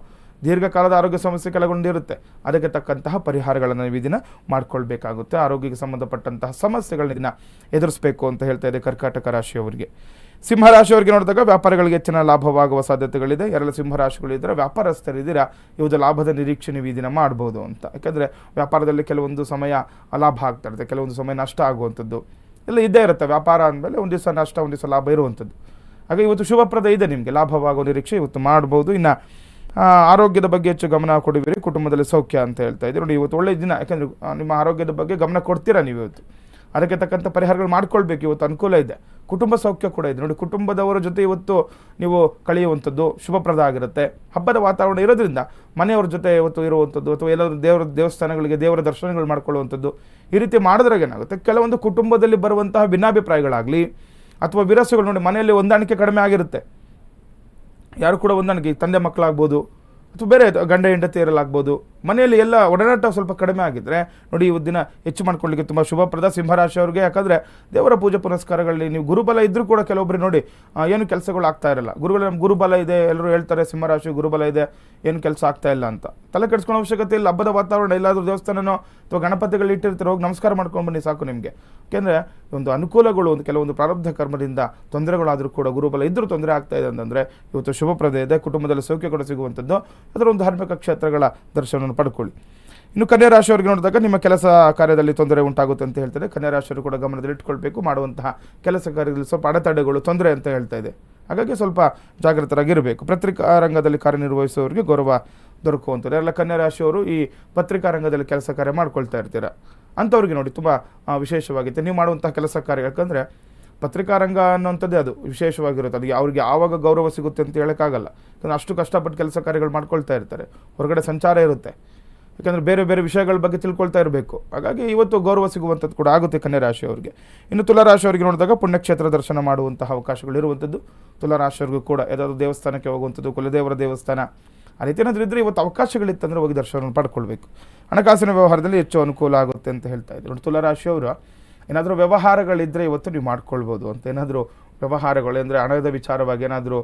ದೀರ್ಘಕಾಲದ ಆರೋಗ್ಯ ಸಮಸ್ಯೆ ಕೆಳಗೊಂಡಿರುತ್ತೆ. ಅದಕ್ಕೆ ತಕ್ಕಂತಹ ಪರಿಹಾರಗಳನ್ನು ನೀವು ಇದನ್ನು ಮಾಡಿಕೊಳ್ಬೇಕಾಗುತ್ತೆ. ಆರೋಗ್ಯಕ್ಕೆ ಸಂಬಂಧಪಟ್ಟಂತಹ ಸಮಸ್ಯೆಗಳನ್ನ ಎದುರಿಸಬೇಕು ಅಂತ ಹೇಳ್ತಾ ಇದೆ ಕರ್ಕಾಟಕ ರಾಶಿಯವರಿಗೆ ಸಿಂಹರಾಶಿಯವರಿಗೆ ನೋಡಿದಾಗ ವ್ಯಾಪಾರಗಳಿಗೆ ಹೆಚ್ಚಿನ ಲಾಭವಾಗುವ ಸಾಧ್ಯತೆಗಳಿದೆ. ಯಾರೆಲ್ಲ ಸಿಂಹರಾಶಿಗಳಿದ್ದರೆ ವ್ಯಾಪಾರಸ್ಥರಿದ್ದೀರಾ ಇವುದು ಲಾಭದ ನಿರೀಕ್ಷೆ ನೀವು ಈ ದಿನ ಮಾಡ್ಬೋದು ಅಂತ. ಯಾಕೆಂದರೆ ವ್ಯಾಪಾರದಲ್ಲಿ ಕೆಲವೊಂದು ಸಮಯ ಲಾಭ ಆಗ್ತಾ ಇರುತ್ತೆ, ಕೆಲವೊಂದು ಸಮಯ ನಷ್ಟ ಆಗುವಂಥದ್ದು. ಎಲ್ಲ ಇದ್ದೇ ಇರುತ್ತೆ. ವ್ಯಾಪಾರ ಅಂದಮೇಲೆ ಒಂದು ದಿವಸ ನಷ್ಟ, ಒಂದು ದಿವಸ ಲಾಭ ಇರುವಂಥದ್ದು. ಹಾಗೆ ಇವತ್ತು ಶುಭಪ್ರದ ಇದೆ ನಿಮಗೆ. ಲಾಭವಾಗುವ ನಿರೀಕ್ಷೆ ಇವತ್ತು ಮಾಡ್ಬೋದು. ಇನ್ನು ಆರೋಗ್ಯದ ಬಗ್ಗೆ ಹೆಚ್ಚು ಗಮನ ಕೊಡುವಿರಿ. ಕುಟುಂಬದಲ್ಲಿ ಸೌಖ್ಯ ಅಂತ ಹೇಳ್ತಾ ಇದ್ದೀರಿ ನೋಡಿ, ಇವತ್ತು ಒಳ್ಳೆಯ ದಿನ. ಯಾಕಂದರೆ ನಿಮ್ಮ ಆರೋಗ್ಯದ ಬಗ್ಗೆ ಗಮನ ಕೊಡ್ತೀರಾ ನೀವು ಇವತ್ತು? ಅದಕ್ಕೆ ತಕ್ಕಂಥ ಪರಿಹಾರಗಳು ಮಾಡ್ಕೊಳ್ಬೇಕು. ಇವತ್ತು ಅನುಕೂಲ ಇದೆ. ಕುಟುಂಬ ಸೌಖ್ಯ ಕೂಡ ಇದೆ. ನೋಡಿ, ಕುಟುಂಬದವರ ಜೊತೆ ಇವತ್ತು ನೀವು ಕಳೆಯುವಂಥದ್ದು ಶುಭಪ್ರದ ಆಗಿರುತ್ತೆ. ಹಬ್ಬದ ವಾತಾವರಣ ಇರೋದ್ರಿಂದ ಮನೆಯವ್ರ ಜೊತೆ ಇವತ್ತು ಇರುವಂಥದ್ದು ಅಥವಾ ಎಲ್ಲಾದರೂ ದೇವರ ದೇವಸ್ಥಾನಗಳಿಗೆ ದೇವರ ದರ್ಶನಗಳು ಮಾಡ್ಕೊಳ್ಳುವಂಥದ್ದು ಈ ರೀತಿ ಮಾಡಿದ್ರಾಗ ಏನಾಗುತ್ತೆ? ಕೆಲವೊಂದು ಕುಟುಂಬದಲ್ಲಿ ಬರುವಂತಹ ಭಿನ್ನಾಭಿಪ್ರಾಯಗಳಾಗಲಿ ಅಥವಾ ವಿರಸಗಳು ನೋಡಿ ಮನೆಯಲ್ಲಿ ಹೊಂದಾಣಿಕೆ ಕಡಿಮೆ ಆಗಿರುತ್ತೆ. ಯಾರು ಕೂಡ ಹೊಂದಾಣಿಕೆ, ತಂದೆ ಮಕ್ಕಳಾಗ್ಬೋದು ಅಥವಾ ಬೇರೆ ಗಂಡ ಹೆಂಡತಿ ಇರಲಾಗ್ಬೋದು. ಮನೆಯಲ್ಲಿ ಎಲ್ಲ ಒಡನಾಟ ಸ್ವಲ್ಪ ಕಡಿಮೆ ಆಗಿದ್ದರೆ ನೋಡಿ ಇವತ್ತು ದಿನ ಹೆಚ್ಚು ಮಾಡ್ಕೊಳ್ಳಿಕ್ಕೆ ತುಂಬ ಶುಭಪ್ರದ ಸಿಂಹರಾಶಿ ಅವ್ರಿಗೆ, ಯಾಕಂದರೆ ದೇವರ ಪೂಜೆ ಪುನಸ್ಕಾರಗಳಲ್ಲಿ ನೀವು ಗುರುಬಲ ಇದ್ದರೂ ಕೂಡ ಕೆಲವೊಬ್ಬರು ನೋಡಿ ಏನು ಕೆಲಸಗಳು ಆಗ್ತಾ ಇರಲ್ಲ. ಗುರುಗಳ ನಮ್ಮ ಗುರುಬಲ ಇದೆ, ಎಲ್ಲರೂ ಹೇಳ್ತಾರೆ ಸಿಂಹರಾಶಿ ಗುರುಬಲ ಇದೆ, ಏನು ಕೆಲಸ ಆಗ್ತಾ ಇಲ್ಲ ಅಂತ. ತಲೆ ಕೆಡಿಸ್ಕೊಳ್ಳೋ ಅವಶ್ಯಕತೆ ಇಲ್ಲ. ಹಬ್ಬದ ವಾತಾವರಣ, ಎಲ್ಲಾದರೂ ದೇವಸ್ಥಾನನೋ ಅಥವಾ ಗಣಪತಿಗಳು ಇಟ್ಟಿರ್ತಾರೆ, ಹೋಗಿ ನಮಸ್ಕಾರ ಮಾಡ್ಕೊಂಡು ಬನ್ನಿ ಸಾಕು ನಿಮಗೆ. ಯಾಕೆಂದರೆ ಒಂದು ಅನುಕೂಲಗಳು, ಒಂದು ಕೆಲವೊಂದು ಪ್ರಾರಬ್ಧ ಕರ್ಮದಿಂದ ತೊಂದರೆಗಳಾದರೂ ಕೂಡ ಗುರುಬಲ ಇದ್ದರೂ ತೊಂದರೆ ಆಗ್ತಾ ಇದೆ ಅಂತಂದರೆ ಇವತ್ತು ಶುಭಪ್ರದ ಇದೆ. ಕುಟುಂಬದಲ್ಲಿ ಸೌಖ್ಯ ಕೂಡ ಸಿಗುವಂಥದ್ದು. ಅದರ ಒಂದು ಧಾರ್ಮಿಕ ಕ್ಷೇತ್ರಗಳ ದರ್ಶನವನ್ನು ಪಡ್ಕೊಳ್ಳಿ. ಇನ್ನು ಕನ್ಯಾ ರಾಶಿಯವರಿಗೆ ನೋಡಿದಾಗ ನಿಮ್ಮ ಕೆಲಸ ಕಾರ್ಯದಲ್ಲಿ ತೊಂದರೆ ಉಂಟಾಗುತ್ತೆ ಅಂತ ಹೇಳ್ತಾರೆ ಕನ್ಯಾ ರಾಶಿಯವರು ಕೂಡ ಗಮನದಲ್ಲಿ ಇಟ್ಕೊಳ್ಬೇಕು. ಮಾಡುವಂತಹ ಕೆಲಸ ಕಾರ್ಯದಲ್ಲಿ ಸ್ವಲ್ಪ ಅಡೆತಡೆಗಳು, ತೊಂದರೆ ಅಂತ ಹೇಳ್ತಾ ಇದೆ. ಹಾಗಾಗಿ ಸ್ವಲ್ಪ ಜಾಗೃತರಾಗಿರಬೇಕು. ಪತ್ರಿಕಾ ರಂಗದಲ್ಲಿ ಕಾರ್ಯನಿರ್ವಹಿಸುವವರಿಗೆ ಗೌರವ ದೊರಕುವಂಥದ್ದು. ಎಲ್ಲ ಕನ್ಯಾ ರಾಶಿಯವರು ಈ ಪತ್ರಿಕಾ ರಂಗದಲ್ಲಿ ಕೆಲಸ ಕಾರ್ಯ ಮಾಡ್ಕೊಳ್ತಾ ಇರ್ತೀರ. ಅಂಥವ್ರಿಗೆ ನೋಡಿ, ತುಂಬ ವಿಶೇಷವಾಗಿದೆ ನೀವು ಮಾಡುವಂತಹ ಕೆಲಸ ಕಾರ್ಯ ಯಾಕಂದರೆ ಪತ್ರಿಕಾ ರಂಗ ಅನ್ನೋಂಥದ್ದೇ ಅದು, ವಿಶೇಷವಾಗಿರುತ್ತೆ. ಅದು ಅವ್ರಿಗೆ ಯಾವಾಗ ಗೌರವ ಸಿಗುತ್ತೆ ಅಂತ ಹೇಳೋಕ್ಕಾಗಲ್ಲ. ಯಾಕಂದರೆ ಅಷ್ಟು ಕಷ್ಟಪಟ್ಟು ಕೆಲಸ ಕಾರ್ಯಗಳು ಮಾಡ್ಕೊಳ್ತಾ ಇರ್ತಾರೆ. ಹೊರಗಡೆ ಸಂಚಾರ ಇರುತ್ತೆ. ಯಾಕಂದರೆ ಬೇರೆ ಬೇರೆ ವಿಷಯಗಳ ಬಗ್ಗೆ ತಿಳ್ಕೊಳ್ತಾ ಇರಬೇಕು. ಹಾಗಾಗಿ ಇವತ್ತು ಗೌರವ ಸಿಗುವಂಥದ್ದು ಕೂಡ ಆಗುತ್ತೆ ಕನ್ಯಾ ರಾಶಿಯವರಿಗೆ ಇನ್ನು ತುಲಾರಾಶಿಯವರಿಗೆ ನೋಡಿದಾಗ ಪುಣ್ಯಕ್ಷೇತ್ರ ದರ್ಶನ ಮಾಡುವಂತಹ ಅವಕಾಶಗಳು ಇರುವಂಥದ್ದು. ತುಲಾ ರಾಶಿಯವರಿಗೂ ಕೂಡ ಯಾವುದಾದ್ರು ದೇವಸ್ಥಾನಕ್ಕೆ ಹೋಗುವಂಥದ್ದು, ಕುಲದೇವರ ದೇವಸ್ಥಾನ, ಆ ರೀತಿ ಏನಾದರೂ ಇದ್ದರೆ ಇವತ್ತು ಅವಕಾಶಗಳಿತ್ತಂದರೆ ಹೋಗಿ ದರ್ಶನವನ್ನು ಪಡ್ಕೊಳ್ಬೇಕು. ಹಣಕಾಸಿನ ವ್ಯವಹಾರದಲ್ಲಿ ಹೆಚ್ಚು ಅನುಕೂಲ ಆಗುತ್ತೆ ಅಂತ ಹೇಳ್ತಾ ಇದ್ದಾರೆ. ನೋಡಿ ತುಲಾ ರಾಶಿಯವರು ಏನಾದರೂ ವ್ಯವಹಾರಗಳಿದ್ದರೆ ಇವತ್ತು ನೀವು ಮಾಡ್ಕೊಳ್ಬೋದು ಅಂತ. ಏನಾದರೂ ವ್ಯವಹಾರಗಳು ಅಂದರೆ ಹಣದ ವಿಚಾರವಾಗಿ ಏನಾದರೂ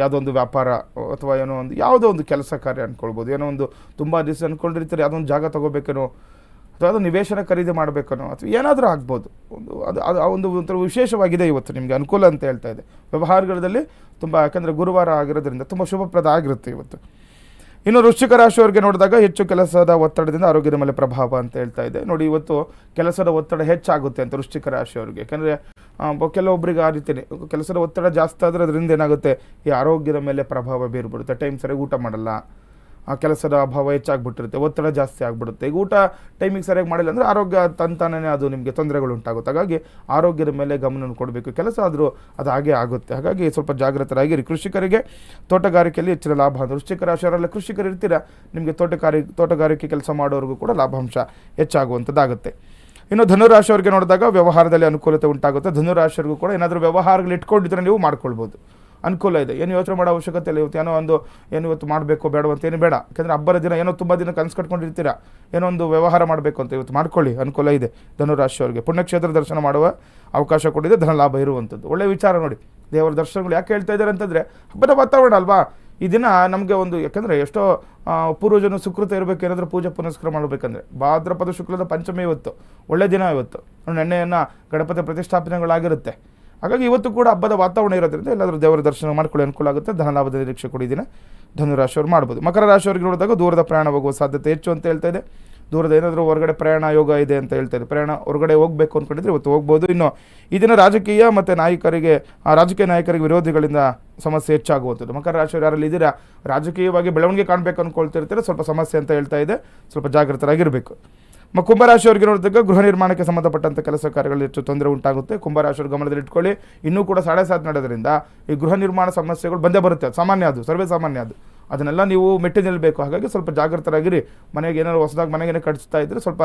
ಯಾವುದೋ ಒಂದು ವ್ಯಾಪಾರ, ಅಥವಾ ಏನೋ ಒಂದು, ಯಾವುದೋ ಒಂದು ಕೆಲಸ ಕಾರ್ಯ ಅಂದ್ಕೊಳ್ಬೋದು ಏನೋ ಒಂದು ತುಂಬ ದಿವಸ ಅಂದ್ಕೊಂಡಿರ್ತಾರೆ ಯಾವುದೋ ಒಂದು ಜಾಗ ತೊಗೋಬೇಕೇನೋ, ಅಥವಾ ಯಾವುದೋ ನಿವೇಶನ ಖರೀದಿ ಮಾಡಬೇಕೇನೋ, ಅಥವಾ ಏನಾದರೂ ಆಗ್ಬೋದು. ಒಂದು, ಅದು ಅದು ಒಂದು ಒಂಥರ ವಿಶೇಷವಾಗಿದೆ ಇವತ್ತು ನಿಮಗೆ ಅನುಕೂಲ ಅಂತ ಹೇಳ್ತಾ ಇದೆ. ವ್ಯವಹಾರಗಳಲ್ಲಿ ತುಂಬ, ಯಾಕಂದರೆ ಗುರುವಾರ ಆಗಿರೋದ್ರಿಂದ ತುಂಬ ಶುಭಪ್ರದ ಆಗಿರುತ್ತೆ ಇವತ್ತು. ಇನ್ನು ವೃಶ್ಚಿಕ ರಾಶಿಯವರಿಗೆ ನೋಡಿದಾಗ ಹೆಚ್ಚು ಕೆಲಸದ ಒತ್ತಡದಿಂದ ಆರೋಗ್ಯದ ಮೇಲೆ ಪ್ರಭಾವ ಅಂತ ಹೇಳ್ತಾ ಇದೆ. ನೋಡಿ, ಇವತ್ತು ಕೆಲಸದ ಒತ್ತಡ ಹೆಚ್ಚಾಗುತ್ತೆ ಅಂತ ವೃಶ್ಚಿಕ ರಾಶಿಯವರಿಗೆ. ಯಾಕಂದರೆ ಕೆಲವೊಬ್ಬರಿಗೆ ಆ ರೀತಿಯೇ ಕೆಲಸದ ಒತ್ತಡ ಜಾಸ್ತಿ ಆದರೆ ಅದರಿಂದ ಏನಾಗುತ್ತೆ? ಈ ಆರೋಗ್ಯದ ಮೇಲೆ ಪ್ರಭಾವ ಬೀರ್ಬಿಡುತ್ತೆ. ಟೈಮ್ ಸರಿಯಾಗಿ ಊಟ ಮಾಡಲ್ಲ. ಆ ಕೆಲಸದ ಅಭಾವ ಹೆಚ್ಚಾಗ್ಬಿಟ್ಟಿರುತ್ತೆ, ಒತ್ತಡ ಜಾಸ್ತಿ ಆಗಿಬಿಡುತ್ತೆ. ಈಗ ಊಟ ಟೈಮಿಗೆ ಸರಿಯಾಗಿ ಮಾಡಿಲ್ಲ ಅಂದರೆ ಆರೋಗ್ಯ ತಂತಾನೇ ಅದು ನಿಮಗೆ ತೊಂದರೆಗಳು ಉಂಟಾಗುತ್ತೆ. ಹಾಗಾಗಿ ಆರೋಗ್ಯದ ಮೇಲೆ ಗಮನ ಕೊಡಬೇಕು. ಕೆಲಸ ಆದರೂ ಅದು ಹಾಗೆ ಆಗುತ್ತೆ. ಹಾಗಾಗಿ ಸ್ವಲ್ಪ ಜಾಗೃತರಾಗಿರಿ ಕೃಷಿಕರಿಗೆ ತೋಟಗಾರಿಕೆಯಲ್ಲಿ ಹೆಚ್ಚಿನ ಲಾಭ ಅಂದರೆ ವೃಶ್ಚಿಕ ರಾಶಿಯವರೆಲ್ಲ ಕೃಷಿಕರು ಇರ್ತೀರ? ನಿಮಗೆ ತೋಟಗಾರಿ ತೋಟಗಾರಿಕೆ ಕೆಲಸ ಮಾಡೋರಿಗೂ ಕೂಡ ಲಾಭಾಂಶ ಹೆಚ್ಚಾಗುವಂಥದ್ದಾಗುತ್ತೆ. ಇನ್ನು ಧನುರಾಶಿಯವರಿಗೆ ನೋಡಿದಾಗ ವ್ಯವಹಾರದಲ್ಲಿ ಅನುಕೂಲತೆ ಉಂಟಾಗುತ್ತೆ. ಧನುರಾಶಿಯವರಿಗೂ ಕೂಡ ಏನಾದರೂ ವ್ಯವಹಾರಗಳು ಇಟ್ಕೊಂಡಿದ್ರೆ ನೀವು ಮಾಡ್ಕೊಳ್ಬೋದು. ಅನುಕೂಲ ಇದೆ. ಏನು ಯೋಚನೆ ಮಾಡೋ ಅವಶ್ಯಕತೆ ಇಲ್ಲ. ಇವತ್ತು ಏನೋ ಒಂದು, ಏನು ಇವತ್ತು ಮಾಡಬೇಕು ಬೇಡ ಅಂತ ಏನು ಬೇಡ. ಯಾಕಂದರೆ ಅಬ್ಬರ ದಿನ ಏನೋ ತುಂಬ ದಿನ ಕನಸು ಕಟ್ಕೊಂಡಿರ್ತೀರಾ. ಏನೋ ಒಂದು ವ್ಯವಹಾರ ಮಾಡಬೇಕು ಅಂತ ಇವತ್ತು ಮಾಡ್ಕೊಳ್ಳಿ. ಅನುಕೂಲ ಇದೆ. ಧನುರಾಶಿಯವರಿಗೆ ಪುಣ್ಯಕ್ಷೇತ್ರ ದರ್ಶನ ಮಾಡುವ ಅವಕಾಶ ಕೊಟ್ಟಿದೆ ಧನ ಲಾಭ ಇರುವಂಥದ್ದು. ಒಳ್ಳೆಯ ವಿಚಾರ ನೋಡಿ. ದೇವರ ದರ್ಶನಗಳು ಯಾಕೆ ಹೇಳ್ತಾ ಇದ್ದಾರೆ ಅಂತಂದರೆ, ಹಬ್ಬದ ವಾತಾವರಣ ಅಲ್ವಾ? ಈ ದಿನ ನಮಗೆ ಒಂದು, ಯಾಕಂದರೆ ಎಷ್ಟೋ ಪೂರ್ವಜನ ಸುಕೃತ ಇರಬೇಕು, ಏನಾದರೂ ಪೂಜೆ ಪುನಸ್ಕಾರ ಮಾಡಬೇಕಂದ್ರೆ. ಭಾದ್ರಪದ ಶುಕ್ಲದ ಪಂಚಮಿ ಇವತ್ತು. ಒಳ್ಳೆ ದಿನ ಇವತ್ತು. ನೆನ್ನೆಯನ್ನು ಗಣಪತಿ ಪ್ರತಿಷ್ಠಾಪನೆಗಳಾಗಿರುತ್ತೆ. ಹಾಗಾಗಿ ಇವತ್ತು ಕೂಡ ಹಬ್ಬದ ವಾತಾವರಣ ಇರೋದ್ರಿಂದ ಎಲ್ಲಾದರೂ ದೇವರ ದರ್ಶನ ಮಾಡ್ಕೊಳ್ಳಿ ಅನುಕೂಲ ಆಗುತ್ತೆ. ಧನಲಾಭದ ನಿರೀಕ್ಷೆ ಕೂಡ ದಿನ. ಧನು ಮಾಡ್ಬೋದು. ಮಕರ ರಾಶಿಯವರಿಗೆ ನೋಡಿದಾಗ ದೂರದ ಪ್ರಯಾಣ ಹೋಗುವ ಸಾಧ್ಯತೆ ಹೆಚ್ಚು ಅಂತ ಹೇಳ್ತಾ ಇದೆ. ದೂರದ ಏನಾದರೂ ಹೊರಗಡೆ ಪ್ರಯಾಣ ಯೋಗ ಇದೆ ಅಂತ ಹೇಳ್ತಾ ಇದೆ. ಪ್ರಯಾಣ ಹೊರಗಡೆ ಹೋಗಬೇಕು ಅಂದ್ಕೊಂಡಿದ್ರೆ ಇವತ್ತು ಹೋಗ್ಬೋದು. ಇನ್ನು ಈ ದಿನ ರಾಜಕೀಯ ಮತ್ತು ನಾಯಕರಿಗೆ ರಾಜಕೀಯ ನಾಯಕರಿಗೆ ವಿರೋಧಿಗಳಿಂದ ಸಮಸ್ಯೆ ಹೆಚ್ಚಾಗುವಂಥದ್ದು. ಮಕರ ರಾಶಿಯವರು ಯಾರಲ್ಲಿ ಇದ್ದೀರಾ? ರಾಜಕೀಯವಾಗಿ ಬೆಳವಣಿಗೆ ಕಾಣಬೇಕು ಅಂದ್ಕೊಳ್ತಿರ್ತೀರ ಸ್ವಲ್ಪ ಸಮಸ್ಯೆ ಅಂತ ಹೇಳ್ತಾ ಇದೆ. ಸ್ವಲ್ಪ ಜಾಗೃತರಾಗಿರಬೇಕು ಕುಂಭರಾಶಿಯವರಿಗೆ ನೋಡಿದಾಗ ಗೃಹ ನಿರ್ಮಾಣಕ್ಕೆ ಸಂಬಂಧಪಟ್ಟಂಥ ಕೆಲಸ ಕಾರ್ಯಗಳು ಹೆಚ್ಚು ತೊಂದರೆ ಉಂಟಾಗುತ್ತೆ. ಕುಂಭರಾಶಿಯವ್ರ ಗಮನದಲ್ಲಿ ಇಟ್ಕೊಳ್ಳಿ. ಇನ್ನೂ ಕೂಡ ಸಾಡೆ ಸಾತ್ ನಡೆಯೋದ್ರಿಂದ ಈ ಗೃಹ ನಿರ್ಮಾಣ ಸಮಸ್ಯೆಗಳು ಬಂದೇ ಬರುತ್ತೆ. ಸಾಮಾನ್ಯ ಅದು, ಸರ್ವೇ ಸಾಮಾನ್ಯ ಅದು. ಅದನ್ನೆಲ್ಲ ನೀವು ಮೆಟ್ಟಿ ನಿಲ್ಲಬೇಕು ಹಾಗಾಗಿ ಸ್ವಲ್ಪ ಜಾಗೃತರಾಗಿರಿ ಮನೆಗೆ ಏನಾದ್ರು ಹೊಸದಾಗಿ ಮನೆಗೇನೆ ಕಟ್ಟಿಸ್ತಾ ಇದ್ದರೆ ಸ್ವಲ್ಪ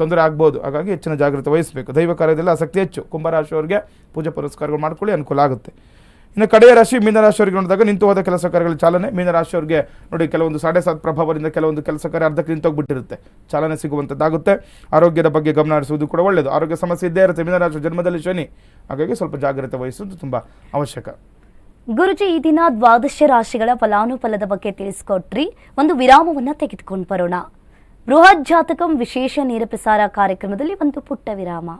ತೊಂದರೆ ಆಗ್ಬೋದು. ಹಾಗಾಗಿ ಹೆಚ್ಚಿನ ಜಾಗ್ರತೆ ವಹಿಸಬೇಕು. ದೈವ ಕಾರ್ಯದಲ್ಲಿ ಆಸಕ್ತಿ ಹೆಚ್ಚು. ಕುಂಭರಾಶಿಯವರಿಗೆ ಪೂಜೆ ಪುರಸ್ಕಾರಗಳು ಮಾಡ್ಕೊಳ್ಳಿ, ಅನುಕೂಲ ಆಗುತ್ತೆ. ಇನ್ನು ಕಡೆಯ ರಾಶಿ ಮೀನರಾಶಿಯವರಿಗೆ ನೋಡಿದಾಗ ನಿಂತು ಹೋದ ಕೆಲಸ ಕಾರ್ಯಗಳ ಚಾಲನೆ. ಮೀನರಾಶಿಯವರಿಗೆ ನೋಡಿ ಕೆಲವೊಂದು ಸಾಡೆ ಸಾತ್ ಪ್ರಭಾವದಿಂದ ಕೆಲವೊಂದು ಕೆಲಸ ಕಾರ್ಯ ಅರ್ಧಕ್ಕೆ ನಿಂತೋಗ್ಬಿಟ್ಟಿರುತ್ತೆ ಚಾಲನೆ ಸಿಗುವಂಥದ್ದಾಗುತ್ತೆ. ಆರೋಗ್ಯದ ಬಗ್ಗೆ ಗಮನ ಹರಿಸುವುದು ಕೂಡ ಒಳ್ಳೆಯದು ಆರೋಗ್ಯ ಸಮಸ್ಯೆ ಇದ್ದೇ ಇರುತ್ತೆ. ಮೀನರಾಶಿ ಜನ್ಮದಲ್ಲಿ ಶನಿ. ಹಾಗಾಗಿ ಸ್ವಲ್ಪ ಜಾಗ್ರತೆ ವಹಿಸುವುದು ತುಂಬ ಅವಶ್ಯಕ. ಗುರುಜಿ, ಈ ದಿನ ದ್ವಾದಶ ರಾಶಿಗಳ ಫಲಾನುಫಲದ ಬಗ್ಗೆ ತಿಳಿಸ್ಕೊಟ್ರಿ. ಒಂದು ವಿರಾಮವನ್ನು ತೆಗೆದುಕೊಂಡು ಬರೋಣ. ಬೃಹತ್ ಜಾತಕಂ ವಿಶೇಷ ನೇರ ಪ್ರಸಾರ ಕಾರ್ಯಕ್ರಮದಲ್ಲಿ ಒಂದು ಪುಟ್ಟ ವಿರಾಮ.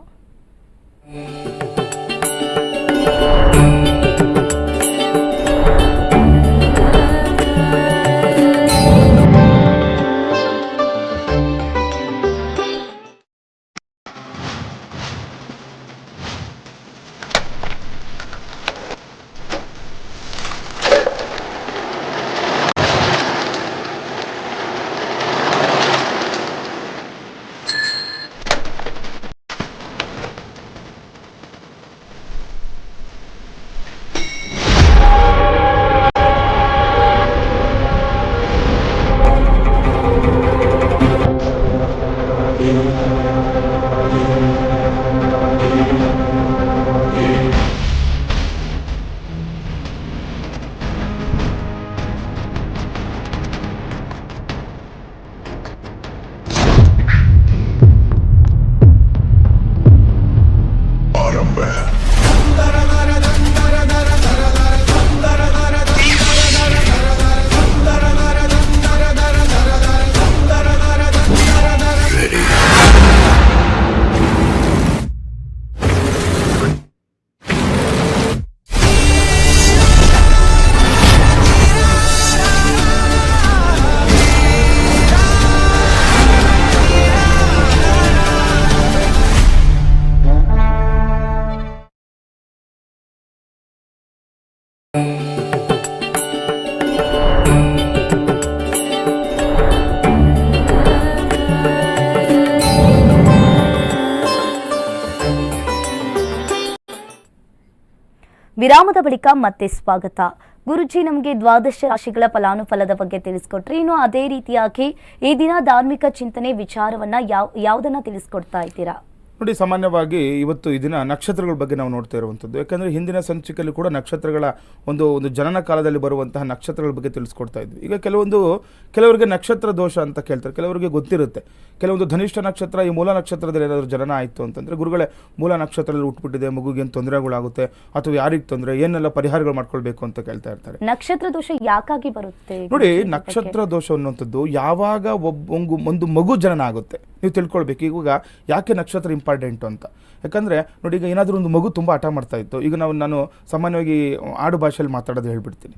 ವಿರಾಮದ ಬಳಿಕ ಮತ್ತೆ ಸ್ವಾಗತ. ಗುರುಜಿ, ನಮಗೆ ದ್ವಾದಶ ರಾಶಿಗಳ ಫಲಾನುಫಲದ ಬಗ್ಗೆ ತಿಳಿಸ್ಕೊಟ್ರಿ. ಇನ್ನು ಅದೇ ರೀತಿಯಾಗಿ ಈ ದಿನ ಧಾರ್ಮಿಕ ಚಿಂತನೆ, ವಿಚಾರವನ್ನ ಯಾವ, ಯಾವುದನ್ನ ತಿಳಿಸ್ಕೊಡ್ತಾ ಇದ್ದೀರಾ? ನೋಡಿ ಸಾಮಾನ್ಯವಾಗಿ ಇವತ್ತು ಈ ದಿನ ನಕ್ಷತ್ರಗಳ ಬಗ್ಗೆ ನಾವು ನೋಡ್ತಾ ಇರುವಂಥದ್ದು. ಯಾಕಂದರೆ ಹಿಂದಿನ ಸಂಚಿಕೆಯಲ್ಲಿ ಕೂಡ ನಕ್ಷತ್ರಗಳ ಒಂದು ಒಂದು ಜನನ ಕಾಲದಲ್ಲಿ ಬರುವಂತಹ ನಕ್ಷತ್ರಗಳ ಬಗ್ಗೆ ತಿಳಿಸ್ಕೊಡ್ತಾ ಇದ್ವಿ. ಈಗ ಕೆಲವೊಂದು ಕೆಲವರಿಗೆ ನಕ್ಷತ್ರ ದೋಷ ಅಂತ ಕೇಳ್ತಾರೆ. ಕೆಲವರಿಗೆ ಗೊತ್ತಿರುತ್ತೆ. ಕೆಲವೊಂದು ಧನಿಷ್ಠ ನಕ್ಷತ್ರ ಈ ಮೂಲ ನಕ್ಷತ್ರದಲ್ಲಿ ಏನಾದರೂ ಜನನ ಆಯಿತು ಅಂತಂದರೆ ಗುರುಗಳೇ ಮೂಲ ನಕ್ಷತ್ರದಲ್ಲಿ ಉಟ್ಬಿಟ್ಟಿದೆ ಮಗುಗೆ ಏನು ತೊಂದರೆಗಳಾಗುತ್ತೆ ಅಥವಾ ಯಾರಿಗೆ ತೊಂದರೆ ಏನೆಲ್ಲ ಪರಿಹಾರಗಳು ಮಾಡ್ಕೊಳ್ಬೇಕು ಅಂತ ಕೇಳ್ತಾ ಇರ್ತಾರೆ. ನಕ್ಷತ್ರ ದೋಷ ಯಾಕಾಗಿ ಬರುತ್ತೆ? ನೋಡಿ ನಕ್ಷತ್ರ ದೋಷ ಅನ್ನುವಂಥದ್ದು ಯಾವಾಗ ಒಬ್ಬ ಒಂದು- ಒಂದು ಮಗು ಜನನ ಆಗುತ್ತೆ. ನೀವು ತಿಳ್ಕೊಳ್ಬೇಕು. ಈಗ ಯಾಕೆ ನಕ್ಷತ್ರ ಇಂಪಾರ್ಟೆಂಟು ಅಂತ? ಯಾಕಂದರೆ ನೋಡಿ, ಈಗ ಏನಾದರೂ ಒಂದು ಮಗು ತುಂಬ ಹಠ ಮಾಡ್ತಾ ಇತ್ತು. ಈಗ ನಾವು, ನಾನು ಸಾಮಾನ್ಯವಾಗಿ ಆಡು ಭಾಷೆಯಲ್ಲಿ ಮಾತಾಡೋದು ಹೇಳ್ಬಿಡ್ತೀನಿ.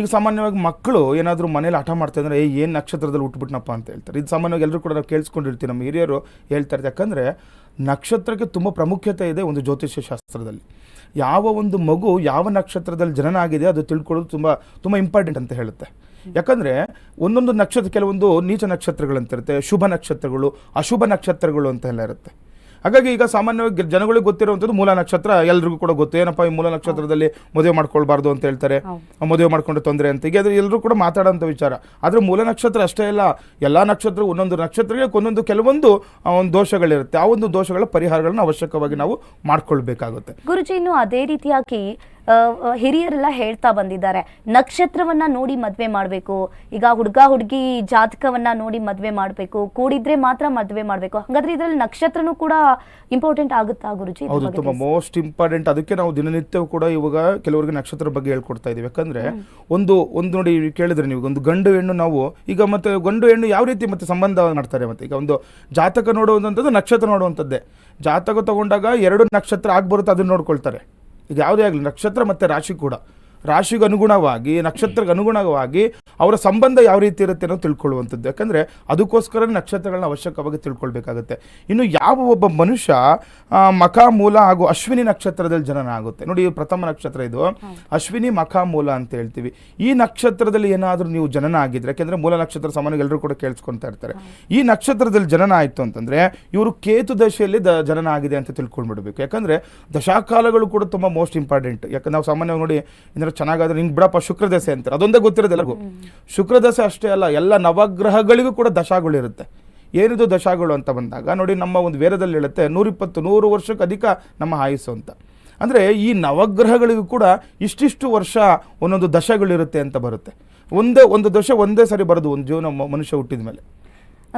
ಈಗ ಸಾಮಾನ್ಯವಾಗಿ ಮಕ್ಕಳು ಏನಾದರೂ ಮನೇಲಿ ಆಟ ಮಾಡ್ತಾ ಇದ್ದಾರೆ ಏ ಏನು ನಕ್ಷತ್ರದಲ್ಲಿ ಹುಟ್ಬಿಟ್ನಪ್ಪ? ಅಂತ ಹೇಳ್ತಾರೆ. ಇದು ಸಾಮಾನ್ಯವಾಗಿ ಎಲ್ಲರೂ ಕೂಡ ನಾವು ಕೇಳಿಸ್ಕೊಂಡಿರ್ತೀವಿ. ನಮ್ಮ ಹಿರಿಯರು ಹೇಳ್ತಾರೆ. ಯಾಕಂದರೆ ನಕ್ಷತ್ರಕ್ಕೆ ತುಂಬ ಪ್ರಾಮುಖ್ಯತೆ ಇದೆ ಒಂದು ಜ್ಯೋತಿಷ್ಯ ಶಾಸ್ತ್ರದಲ್ಲಿ. ಯಾವ ಒಂದು ಮಗು ಯಾವ ನಕ್ಷತ್ರದಲ್ಲಿ ಜನನ ಆಗಿದೆ ಅದು ತಿಳ್ಕೊಳ್ಳೋದು ತುಂಬ ತುಂಬ ಇಂಪಾರ್ಟೆಂಟ್ ಅಂತ ಹೇಳುತ್ತೆ. ಯಾಕಂದರೆ ಒಂದೊಂದು ನಕ್ಷತ್ರ ಕೆಲವೊಂದು ನೀಚ ನಕ್ಷತ್ರಗಳಂತಿರುತ್ತೆ ಶುಭ ನಕ್ಷತ್ರಗಳು ಅಶುಭ ನಕ್ಷತ್ರಗಳು ಅಂತ ಎಲ್ಲ ಇರುತ್ತೆ. ಹಾಗಾಗಿ ಈಗ ಸಾಮಾನ್ಯವಾಗಿ ಜನಗಳಿಗೆ ಗೊತ್ತಿರುವಂಥದ್ದು ಮೂಲ ನಕ್ಷತ್ರ ಎಲ್ರಿಗೂ ಕೂಡ ಗೊತ್ತು. ಏನಪ್ಪ ಈ ಮೂಲ ನಕ್ಷತ್ರದಲ್ಲಿ ಮದುವೆ ಮಾಡ್ಕೊಳ್ಬಾರ್ದು ಅಂತ ಹೇಳ್ತಾರೆ. ಮದುವೆ ಮಾಡ್ಕೊಂಡ್ರೆ ತೊಂದರೆ ಅಂತ. ಈಗ ಅದು ಎಲ್ಲರೂ ಕೂಡ ಮಾತಾಡೋಂಥ ವಿಚಾರ. ಆದರೆ ಮೂಲ ನಕ್ಷತ್ರ ಅಷ್ಟೇ ಇಲ್ಲ. ಎಲ್ಲ ನಕ್ಷತ್ರ ಒಂದೊಂದು ನಕ್ಷತ್ರಕ್ಕೆ ಒಂದೊಂದು ಕೆಲವೊಂದು ಒಂದು ದೋಷಗಳಿರುತ್ತೆ. ಆ ಒಂದು ದೋಷಗಳ ಪರಿಹಾರಗಳನ್ನ ಅವಶ್ಯಕವಾಗಿ ನಾವು ಮಾಡ್ಕೊಳ್ಬೇಕಾಗುತ್ತೆ. ಗುರುಜಿ ಇನ್ನು ಅದೇ ರೀತಿಯಾಗಿ ಹಿರಿಯರೆಲ್ಲ ಹೇಳ್ತಾ ಬಂದಿದ್ದಾರೆ. ನಕ್ಷತ್ರವನ್ನ ನೋಡಿ ಮದ್ವೆ ಮಾಡ್ಬೇಕು. ಈಗ ಹುಡುಗ ಹುಡುಗಿ ಜಾತಕವನ್ನ ನೋಡಿ ಮದ್ವೆ ಮಾಡ್ಬೇಕು. ಕೂಡಿದ್ರೆ ಮಾತ್ರ ಮದ್ವೆ ಮಾಡ್ಬೇಕು. ಹಾಗಾದ್ರೆ ಇದ್ರಲ್ಲಿ ನಕ್ಷತ್ರನೂ ಕೂಡ ಇಂಪಾರ್ಟೆಂಟ್ ಆಗುತ್ತಾ ಗುರುಜಿ? ಹೌದು ತುಂಬಾ ಮೋಸ್ಟ್ ಇಂಪಾರ್ಟೆಂಟ್ ಅದಕ್ಕೆ ನಾವು ದಿನನಿತ್ಯವೂ ಕೂಡ ಇವಾಗ ಕೆಲವರಿಗೆ ನಕ್ಷತ್ರ ಬಗ್ಗೆ ಹೇಳ್ಕೊಡ್ತಾ ಇದೀವಿ ಯಾಕಂದ್ರೆ ಒಂದು ಒಂದು ನೋಡಿ ಕೇಳಿದ್ರೆ ನೀವು ಒಂದು ಗಂಡು ಹೆಣ್ಣು ನಾವು ಈಗ ಮತ್ತೆ ಗಂಡು ಹೆಣ್ಣು ಯಾವ ರೀತಿ ಮತ್ತೆ ಸಂಬಂಧ ಮಾಡ್ತಾರೆ ಮತ್ತೆ? ಈಗ ಒಂದು ಜಾತಕ ನೋಡುವಂಥದ್ದು ನಕ್ಷತ್ರ ನೋಡುವಂಥದ್ದೇ ಜಾತಕ ತಗೊಂಡಾಗ ಎರಡು ನಕ್ಷತ್ರ ಆಗ್ಬರುತ್ತೆ ಅದನ್ನ ನೋಡ್ಕೊಳ್ತಾರೆ. ಈಗ ಯಾವುದೇ ಆಗಲಿ ನಕ್ಷತ್ರ ಮತ್ತೆ ರಾಶಿ ಕೂಡ. ರಾಶಿಗೆ ಅನುಗುಣವಾಗಿ ನಕ್ಷತ್ರಕ್ಕೆ ಅನುಗುಣವಾಗಿ ಅವರ ಸಂಬಂಧ ಯಾವ ರೀತಿ ಇರುತ್ತೆ ಅನ್ನೋದು ತಿಳ್ಕೊಳ್ಳುವಂಥದ್ದು. ಯಾಕಂದರೆ ಅದಕ್ಕೋಸ್ಕರ ನಕ್ಷತ್ರಗಳನ್ನ ಅವಶ್ಯಕವಾಗಿ ತಿಳ್ಕೊಳ್ಬೇಕಾಗುತ್ತೆ. ಇನ್ನು ಯಾವ ಒಬ್ಬ ಮನುಷ್ಯ ಮಖ ಮೂಲ ಹಾಗೂ ಅಶ್ವಿನಿ ನಕ್ಷತ್ರದಲ್ಲಿ ಜನನ ಆಗುತ್ತೆ ನೋಡಿ ಪ್ರಥಮ ನಕ್ಷತ್ರ ಇದು. ಅಶ್ವಿನಿ ಮಖ ಮೂಲ ಅಂತ ಹೇಳ್ತೀವಿ. ಈ ನಕ್ಷತ್ರದಲ್ಲಿ ಏನಾದರೂ ನೀವು ಜನನ ಆಗಿದ್ರೆ ಯಾಕೆಂದ್ರೆ ಮೂಲ ನಕ್ಷತ್ರ ಸಾಮಾನ್ಯ ಎಲ್ಲರೂ ಕೂಡ ಕೇಳಿಸ್ಕೊಂತಾ ಇರ್ತಾರೆ. ಈ ನಕ್ಷತ್ರದಲ್ಲಿ ಜನನ ಆಯಿತು ಅಂತಂದ್ರೆ ಇವರು ಕೇತು ದಶೆಯಲ್ಲಿ ದ ಜನನ ಆಗಿದೆ ಅಂತ ತಿಳ್ಕೊಂಡ್ಬಿಡ್ಬೇಕು. ಯಾಕಂದ್ರೆ ದಶಾಕಾಲಗಳು ಕೂಡ ತುಂಬ ಮೋಸ್ಟ್ ಇಂಪಾರ್ಟೆಂಟ್. ಯಾಕಂದ್ರೆ ನಾವು ಸಾಮಾನ್ಯವಾಗಿ ನೋಡಿ ಏನಾದ್ರು ಚೆನ್ನಾಗಾದ್ರೆ ಹಿಂಗೆ ಬಿಡಪ್ಪ ಶುಕ್ರ ದಶೆ ಅಂತಾರೆ. ಅದೊಂದೇ ಗೊತ್ತಿರೋದು ಎಲ್ಲರಿಗೂ. ಶುಕ್ರ ದಶೆ ಅಷ್ಟೇ ಅಲ್ಲ ಎಲ್ಲ ನವಗ್ರಹಗಳಿಗೂ ಕೂಡ ದಶಾಗಳಿರುತ್ತೆ ಏನಿದು ದಶಾಗಳು ಅಂತ ಬಂದಾಗ ನೋಡಿ ನಮ್ಮ ಒಂದು ವೇರದಲ್ಲಿ ಹೇಳುತ್ತೆ ನೂರಿಪ್ಪತ್ತು ನೂರು ವರ್ಷಕ್ಕೆ ಅಧಿಕ ನಮ್ಮ ಆಯುಸ್ಸು ಅಂತ. ಅಂದರೆ ಈ ನವಗ್ರಹಗಳಿಗೂ ಕೂಡ ಇಷ್ಟಿಷ್ಟು ವರ್ಷ ಒಂದೊಂದು ದಶಗಳಿರುತ್ತೆ ಅಂತ ಬರುತ್ತೆ. ಒಂದೇ ಒಂದು ದಶ ಒಂದೇ ಸರಿ ಬರೋದು ಒಂದು ಜೀವನ ಮನುಷ್ಯ ಹುಟ್ಟಿದ ಮೇಲೆ.